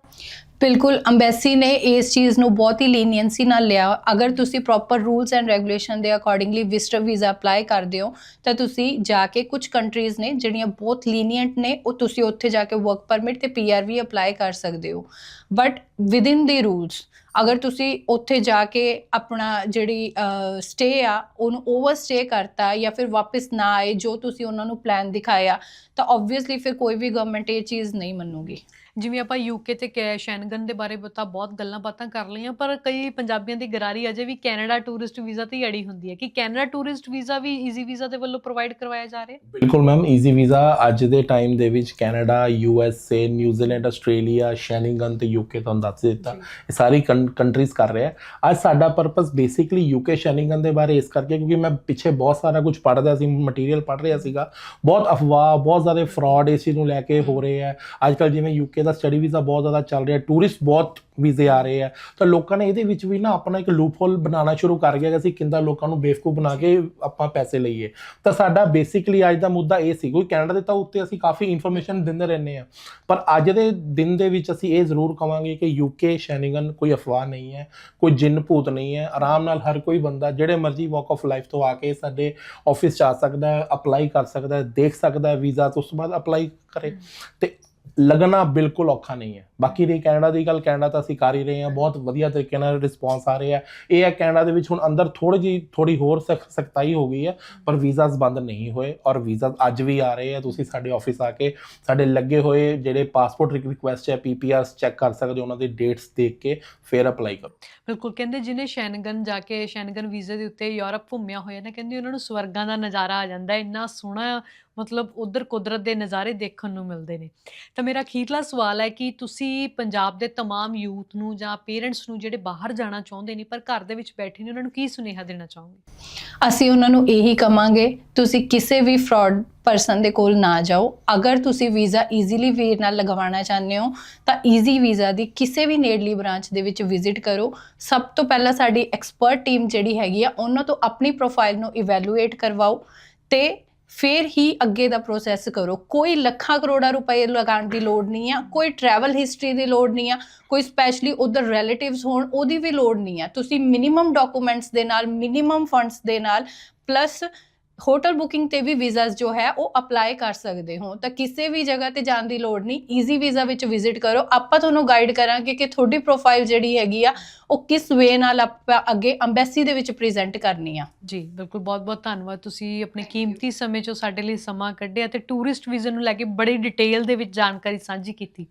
ਬਿਲਕੁਲ ਅੰਬੈਸੀ ਨੇ ਇਸ ਚੀਜ਼ ਨੂੰ ਬਹੁਤ ਹੀ ਲੀਨੀਅੰਸੀ ਨਾਲ ਲਿਆ। ਅਗਰ ਤੁਸੀਂ ਪ੍ਰੋਪਰ ਰੂਲਸ ਐਂਡ ਰੈਗੂਲੇਸ਼ਨ ਦੇ ਅਕੋਰਡਿੰਗਲੀ ਵਿਜ਼ਟਰ ਵੀਜ਼ਾ ਅਪਲਾਈ ਕਰਦੇ ਹੋ, ਤਾਂ ਤੁਸੀਂ ਜਾ ਕੇ ਕੁਝ ਕੰਟਰੀਜ਼ ਨੇ ਜਿਹੜੀਆਂ ਬਹੁਤ ਲੀਨੀਅੰਟ ਨੇ, ਉਹ ਤੁਸੀਂ ਉੱਥੇ ਜਾ ਕੇ ਵਰਕ ਪਰਮਿਟ ਤੇ ਪੀਆਰ ਵੀ ਅਪਲਾਈ ਕਰ ਸਕਦੇ ਹੋ। ਬਟ ਵਿਦਿਨ ਦੀ ਰੂਲਸ ਅਗਰ ਤੁਸੀਂ ਉੱਥੇ ਜਾ ਕੇ ਆਪਣਾ ਜਿਹੜੀ ਸਟੇ ਆ, ਉਹਨੂੰ ਓਵਰ ਸਟੇ ਕਰਤਾ ਜਾਂ ਫਿਰ ਵਾਪਸ ਨਾ ਆਏ ਜੋ ਤੁਸੀਂ ਉਹਨਾਂ ਨੂੰ ਪਲਾਨ ਦਿਖਾਇਆ, ਤਾਂ ਆਬਵੀਅਸਲੀ ਫਿਰ ਕੋਈ ਵੀ ਗਵਰਨਮੈਂਟ ਇਹ ਚੀਜ਼ ਨਹੀਂ ਮੰਨੂਗੀ। ਜਿਵੇਂ ਆਪਾਂ ਯੂਕੇ ਤੇ ਕੈ- ਸ਼ੈਨਗਨ ਦੇ ਬਾਰੇ ਬਤਾ ਬਹੁਤ ਗੱਲਾਂ ਬਾਤਾਂ ਕਰ ਲਈਆਂ ਪਰ ਕਈ ਪੰਜਾਬੀਆਂ ਦੀ ਗਰਾਰੀ ਅਜੇ ਵੀ ਕੈਨੇਡਾ ਟੂਰਿਸਟ ਵੀਜ਼ਾ ਤੇ ਅੜੀ ਹੁੰਦੀ ਹੈ। ਕਿ ਕੈਨੇਡਾ ਟੂਰਿਸਟ ਵੀਜ਼ਾ ਵੀ ਈਜ਼ੀ ਵੀਜ਼ਾ ਦੇ ਵੱਲੋਂ ਪ੍ਰੋਵਾਈਡ ਕਰਵਾਇਆ ਜਾ ਰਿਹਾ ਬਿਲਕੁਲ ਮੈਮ ਈਜ਼ੀ ਵੀਜ਼ਾ ਅੱਜ ਦੇ ਟਾਈਮ ਦੇ ਵਿੱਚ Canada U S A New Zealand Australia Schengen ਤੇ ਯੂਕੇ ਤੁਹਾਨੂੰ ਦੱਸ ਦਿੱਤਾ। ਇਹ ਸਾਰੀ ਕੰਟਰੀਜ਼ ਕਰ ਰਿਹਾ ਹੈ। ਅੱਜ ਸਾਡਾ ਪਰਪਸ ਬੇਸਿਕਲੀ ਯੂਕੇ ਸ਼ੈਨਿੰਗਨ ਦੇ ਬਾਰੇ ਇਸ ਕਰਕੇ ਕਿਉਂਕਿ ਮੈਂ ਪਿੱਛੇ ਬਹੁਤ ਸਾਰਾ ਕੁਝ ਪੜ੍ਹਦਾ ਸੀ ਮਟੀਰੀਅਲ ਪੜ੍ਹ ਰਿਹਾ ਸੀਗਾ। ਬਹੁਤ ਅਫਵਾਹ ਬਹੁਤ ਜ਼ਿਆਦਾ ਫਰਾਡ ਇਸ ਚੀਜ਼ ਨੂੰ ਲੈ ਕੇ ਹੋ ਰਹੇ ਹੈ। ਅੱਜ ਕੱਲ ਜਿਵੇਂ ਯੂਕੇ ਦਾ ਸਟੱਡੀ ਵੀਜ਼ਾ ਬਹੁਤ ਜ਼ਿਆਦਾ ਚੱਲ ਰਿਹਾ ਟੂਰਿਸਟ ਬਹੁਤ ਵੀਜ਼ੇ ਆ ਰਹੇ ਆ। ਤਾਂ ਲੋਕਾਂ ਨੇ ਇਹਦੇ ਵਿੱਚ ਵੀ ਨਾ ਆਪਣਾ ਇੱਕ ਲੂਪਹੋਲ ਬਣਾਉਣਾ ਸ਼ੁਰੂ ਕਰ ਗਿਆ ਕਿ ਅਸੀਂ ਕਿੰਦਾ ਲੋਕਾਂ ਨੂੰ ਬੇਵਕੂਫ ਬਣਾ ਕੇ ਆਪਾਂ ਪੈਸੇ ਲਈਏ। ਤਾਂ ਸਾਡਾ ਬੇਸਿਕਲੀ ਅੱਜ ਦਾ ਮੁੱਦਾ ਇਹ ਸੀ, ਕੋਈ ਕੈਨੇਡਾ ਦੇ ਤਾਂ ਉੱਤੇ ਅਸੀਂ ਕਾਫੀ ਇਨਫੋਰਮੇਸ਼ਨ ਦਿੰਦੇ ਰਹਿੰਦੇ ਆ ਪਰ ਅੱਜ ਦੇ ਦਿਨ ਦੇ ਵਿੱਚ ਅਸੀਂ ਇਹ ਜ਼ਰੂਰ ਕਵਾਂਗੇ ਕਿ ਯੂਕੇ ਸ਼ੈਨਿੰਗਨ ਕੋਈ ਅਫਵਾਹ ਨਹੀਂ ਹੈ, ਕੋਈ ਜਿੰਨ ਭੂਤ ਨਹੀਂ ਹੈ। ਆਰਾਮ ਨਾਲ ਹਰ ਕੋਈ ਬੰਦਾ ਜਿਹੜੇ ਮਰਜ਼ੀ ਵਾਕ ਆਫ ਲਾਈਫ ਤੋਂ ਆ ਕੇ ਸਾਡੇ ਆਫਿਸ 'ਚ ਆ ਸਕਦਾ ਹੈ ਅਪਲਾਈ ਕਰ ਸਕਦਾ ਹੈ, ਦੇਖ ਸਕਦਾ ਹੈ ਵੀਜ਼ਾ ਤੋਂ ਉਸ ਤੋਂ ਬਾਅਦ ਅਪਲਾਈ ਕਰੇ। ਤੇ ਲੱਗਣਾ ਬਿਲਕੁਲ ਔਖਾ ਨਹੀਂ ਹੈ। ਬਾਕੀ ਰਹੀ ਕੈਨੇਡਾ ਦੀ ਗੱਲ, ਕੈਨੇਡਾ ਤਾਂ ਅਸੀਂ ਕਰ ਹੀ ਰਹੇ ਹਾਂ। ਬਹੁਤ ਵਧੀਆ ਤਰੀਕੇ ਨਾਲ ਰਿਸਪੌਂਸ ਆ ਰਿਹਾ ਇਹ ਹੈ ਕੈਨੇਡਾ ਦੇ ਵਿੱਚ ਹੁਣ ਅੰਦਰ ਥੋੜੀ ਜੀ ਥੋੜੀ ਹੋਰ ਸਖਤਾਈ ਹੋ ਗਈ ਹੈ, ਪਰ ਵੀਜ਼ਾਸ ਬੰਦ ਨਹੀਂ ਹੋਏ ਔਰ ਵੀਜ਼ਾ ਅੱਜ ਵੀ ਆ ਰਹੇ ਆ ਤੁਸੀਂ ਸਾਡੇ ਆਫਿਸ ਆ ਕੇ, ਸਾਡੇ ਲੱਗੇ ਹੋਏ ਜਿਹੜੇ ਪਾਸਪੋਰਟ ਰਿਕੁਐਸਟ ਹੈ ਪੀਪੀਆਰਸ ਚੈੱਕ ਕਰ ਸਕਦੇ ਹੋ, ਉਹਨਾਂ ਦੀ ਡੇਟਸ ਦੇਖ ਕੇ ਫਿਰ ਅਪਲਾਈ ਕਰੋ। ਬਿਲਕੁਲ, ਕਹਿੰਦੇ ਜਿਹਨੇ ਸ਼ੈਨਗਨ ਜਾ ਕੇ ਸ਼ੈਨਗਨ ਵੀਜ਼ੇ ਦੇ ਉੱਤੇ ਯੂਰਪ ਘੁੰਮਿਆ ਹੋਇਆ ਨਾ, ਕਹਿੰਦੇ ਉਹਨਾਂ ਨੂੰ ਸਵਰਗਾਂ ਦਾ ਨਜ਼ਾਰਾ ਆ ਜਾਂਦਾ ਇੰਨਾ ਸੋਹਣਾ ਮਤਲਬ ਉਧਰ ਕੁਦਰਤ ਦੇ ਨਜ਼ਾਰੇ ਦੇਖਣ ਨੂੰ ਮਿਲਦੇ ਨੇ ਤਾਂ ਮੇਰਾ ਅਖੀਰਲਾ ਸਵਾਲ ਹੈ ਕਿ ਤੁਸੀਂ ਪੰਜਾਬ ਦੇ तमाम ਯੂਥ ਨੂੰ ਜਾਂ ਪੇਰੈਂਟਸ ਨੂੰ ਜਿਹੜੇ ਬਾਹਰ ਜਾਣਾ ਚਾਹੁੰਦੇ ਨੇ ਪਰ ਘਰ ਦੇ ਵਿੱਚ ਬੈਠੇ ਨੇ ਉਹਨਾਂ ਨੂੰ ਕੀ ਸੁਨੇਹਾ ਦੇਣਾ ਚਾਹੋਗੇ ਅਸੀਂ ਉਹਨਾਂ ਨੂੰ ਇਹੀ ਕਵਾਂਗੇ ਤੁਸੀਂ ਕਿਸੇ ਵੀ ਫਰਾਡ ਪਰਸਨ ਦੇ ਕੋਲ ਨਾ ਜਾਓ ਅਗਰ ਤੁਸੀਂ ਵੀਜ਼ਾ ਈਜ਼ੀਲੀ ਵੀਰ ਨਾਲ ਲਗਵਾਉਣਾ ਚਾਹੁੰਦੇ ਹੋ ਤਾਂ ਈਜ਼ੀ ਵੀਜ਼ਾ ਦੀ ਕਿਸੇ ਵੀ ਨੇੜਲੀ ਬ੍ਰਾਂਚ ਦੇ ਵਿੱਚ ਵਿਜ਼ਿਟ ਕਰੋ ਸਭ ਤੋਂ ਪਹਿਲਾਂ ਸਾਡੀ ਐਕਸਪਰਟ ਟੀਮ ਜਿਹੜੀ ਹੈਗੀ ਆ ਉਹਨਾਂ ਤੋਂ ਆਪਣੀ ਪ੍ਰੋਫਾਈਲ ਨੂੰ ਇਵੈਲੂਏਟ ਕਰਵਾਓ ਤੇ ਫਿਰ ਹੀ ਅੱਗੇ ਦਾ ਪ੍ਰੋਸੈਸ ਕਰੋ। ਕੋਈ ਲੱਖਾਂ ਕਰੋੜਾਂ ਰੁਪਏ ਲਗਾਉਣ ਦੀ ਲੋੜ ਨਹੀਂ ਆ, ਕੋਈ ਟਰੈਵਲ ਹਿਸਟਰੀ ਦੀ ਲੋੜ ਨਹੀਂ ਆ, ਕੋਈ ਸਪੈਸ਼ਲੀ ਉਧਰ ਰਿਲੇਟਿਵਸ ਹੋਣ, ਉਹਦੀ ਵੀ ਲੋੜ ਨਹੀਂ ਆ। ਤੁਸੀਂ ਮਿਨੀਮਮ ਡਾਕੂਮੈਂਟਸ ਦੇ ਨਾਲ ਮਿਨੀਮਮ ਫੰਡਸ ਦੇ ਨਾਲ ਪਲੱਸ ਹੋਟਲ ਬੁਕਿੰਗ ਤੇ ਵੀ ਵੀਜ਼ਾਸ ਜੋ ਹੈ ਉਹ ਅਪਲਾਈ ਕਰ ਸਕਦੇ ਹੋ। ਤਾਂ ਕਿਸੇ ਵੀ ਜਗ੍ਹਾ ਤੇ ਜਾਣ ਦੀ ਲੋੜ ਨਹੀਂ। ਈਜ਼ੀ ਵੀਜ਼ਾ ਵਿੱਚ ਵਿਜ਼ਿਟ ਕਰੋ। ਆਪਾਂ ਤੁਹਾਨੂੰ ਗਾਈਡ ਕਰਾਂਗੇ ਕਿ ਤੁਹਾਡੀ ਪ੍ਰੋਫਾਈਲ ਜਿਹੜੀ ਹੈਗੀ ਆ ਉਹ ਕਿਸ ਵੇ ਨਾਲ ਆਪਾਂ ਅੱਗੇ ਅੰਬੈਸੀ ਦੇ ਵਿੱਚ ਪ੍ਰੈਜ਼ੈਂਟ ਕਰਨੀ ਆ। ਜੀ ਬਿਲਕੁਲ। ਬਹੁਤ-ਬਹੁਤ ਧੰਨਵਾਦ। ਤੁਸੀਂ ਆਪਣੇ ਕੀਮਤੀ ਸਮੇਂ ਚੋਂ ਸਾਡੇ ਲਈ ਸਮਾਂ ਕੱਢਿਆ ਤੇ ਟੂਰਿਸਟ ਵੀਜ਼ਾ ਨੂੰ ਲੈ ਕੇ ਬੜੀ ਡਿਟੇਲ ਦੇ ਵਿੱਚ ਜਾਣਕਾਰੀ ਸਾਂਝੀ ਕੀਤੀ।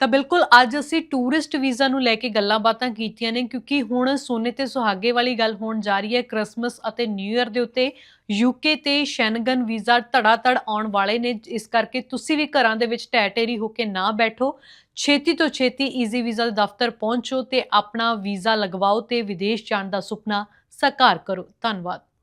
ਤਾਂ ਬਿਲਕੁਲ ਅੱਜ ਅਸੀਂ ਟੂਰਿਸਟ ਵੀਜ਼ਾ ਨੂੰ ਲੈ ਕੇ ਗੱਲਾਂ ਬਾਤਾਂ ਕੀਤੀਆਂ ਨੇ, ਕਿਉਂਕਿ ਹੁਣ ਸੋਨੇ ਤੇ ਸੁਹਾਗੇ ਵਾਲੀ ਗੱਲ ਹੋਣ ਜਾ ਰਹੀ ਹੈ ਕ੍ਰਿਸਮਸ ਅਤੇ ਨਿਊ ਇਅਰ ਦੇ ਉੱਤੇ। ਯੂਕੇ ਤੇ ਸ਼ੈਨਗਨ ਵੀਜ਼ਾ ਧੜਾਧੜ ਆਉਣ ਵਾਲੇ ਨੇ, ਇਸ ਕਰਕੇ ਤੁਸੀਂ ਵੀ ਘਰਾਂ ਦੇ ਵਿੱਚ ਟੈਟੇਰੀ ਹੋ ਕੇ ਨਾ ਬੈਠੋ। ਛੇਤੀ ਤੋਂ ਛੇਤੀ ਈਜ਼ੀ ਵੀਜ਼ਾ ਦੇ ਦਫ਼ਤਰ ਪਹੁੰਚੋ ਤੇ ਆਪਣਾ ਵੀਜ਼ਾ ਲਗਵਾਓ ਤੇ ਵਿਦੇਸ਼ ਜਾਣ ਦਾ ਸੁਪਨਾ ਸਾਕਾਰ ਕਰੋ। ਧੰਨਵਾਦ।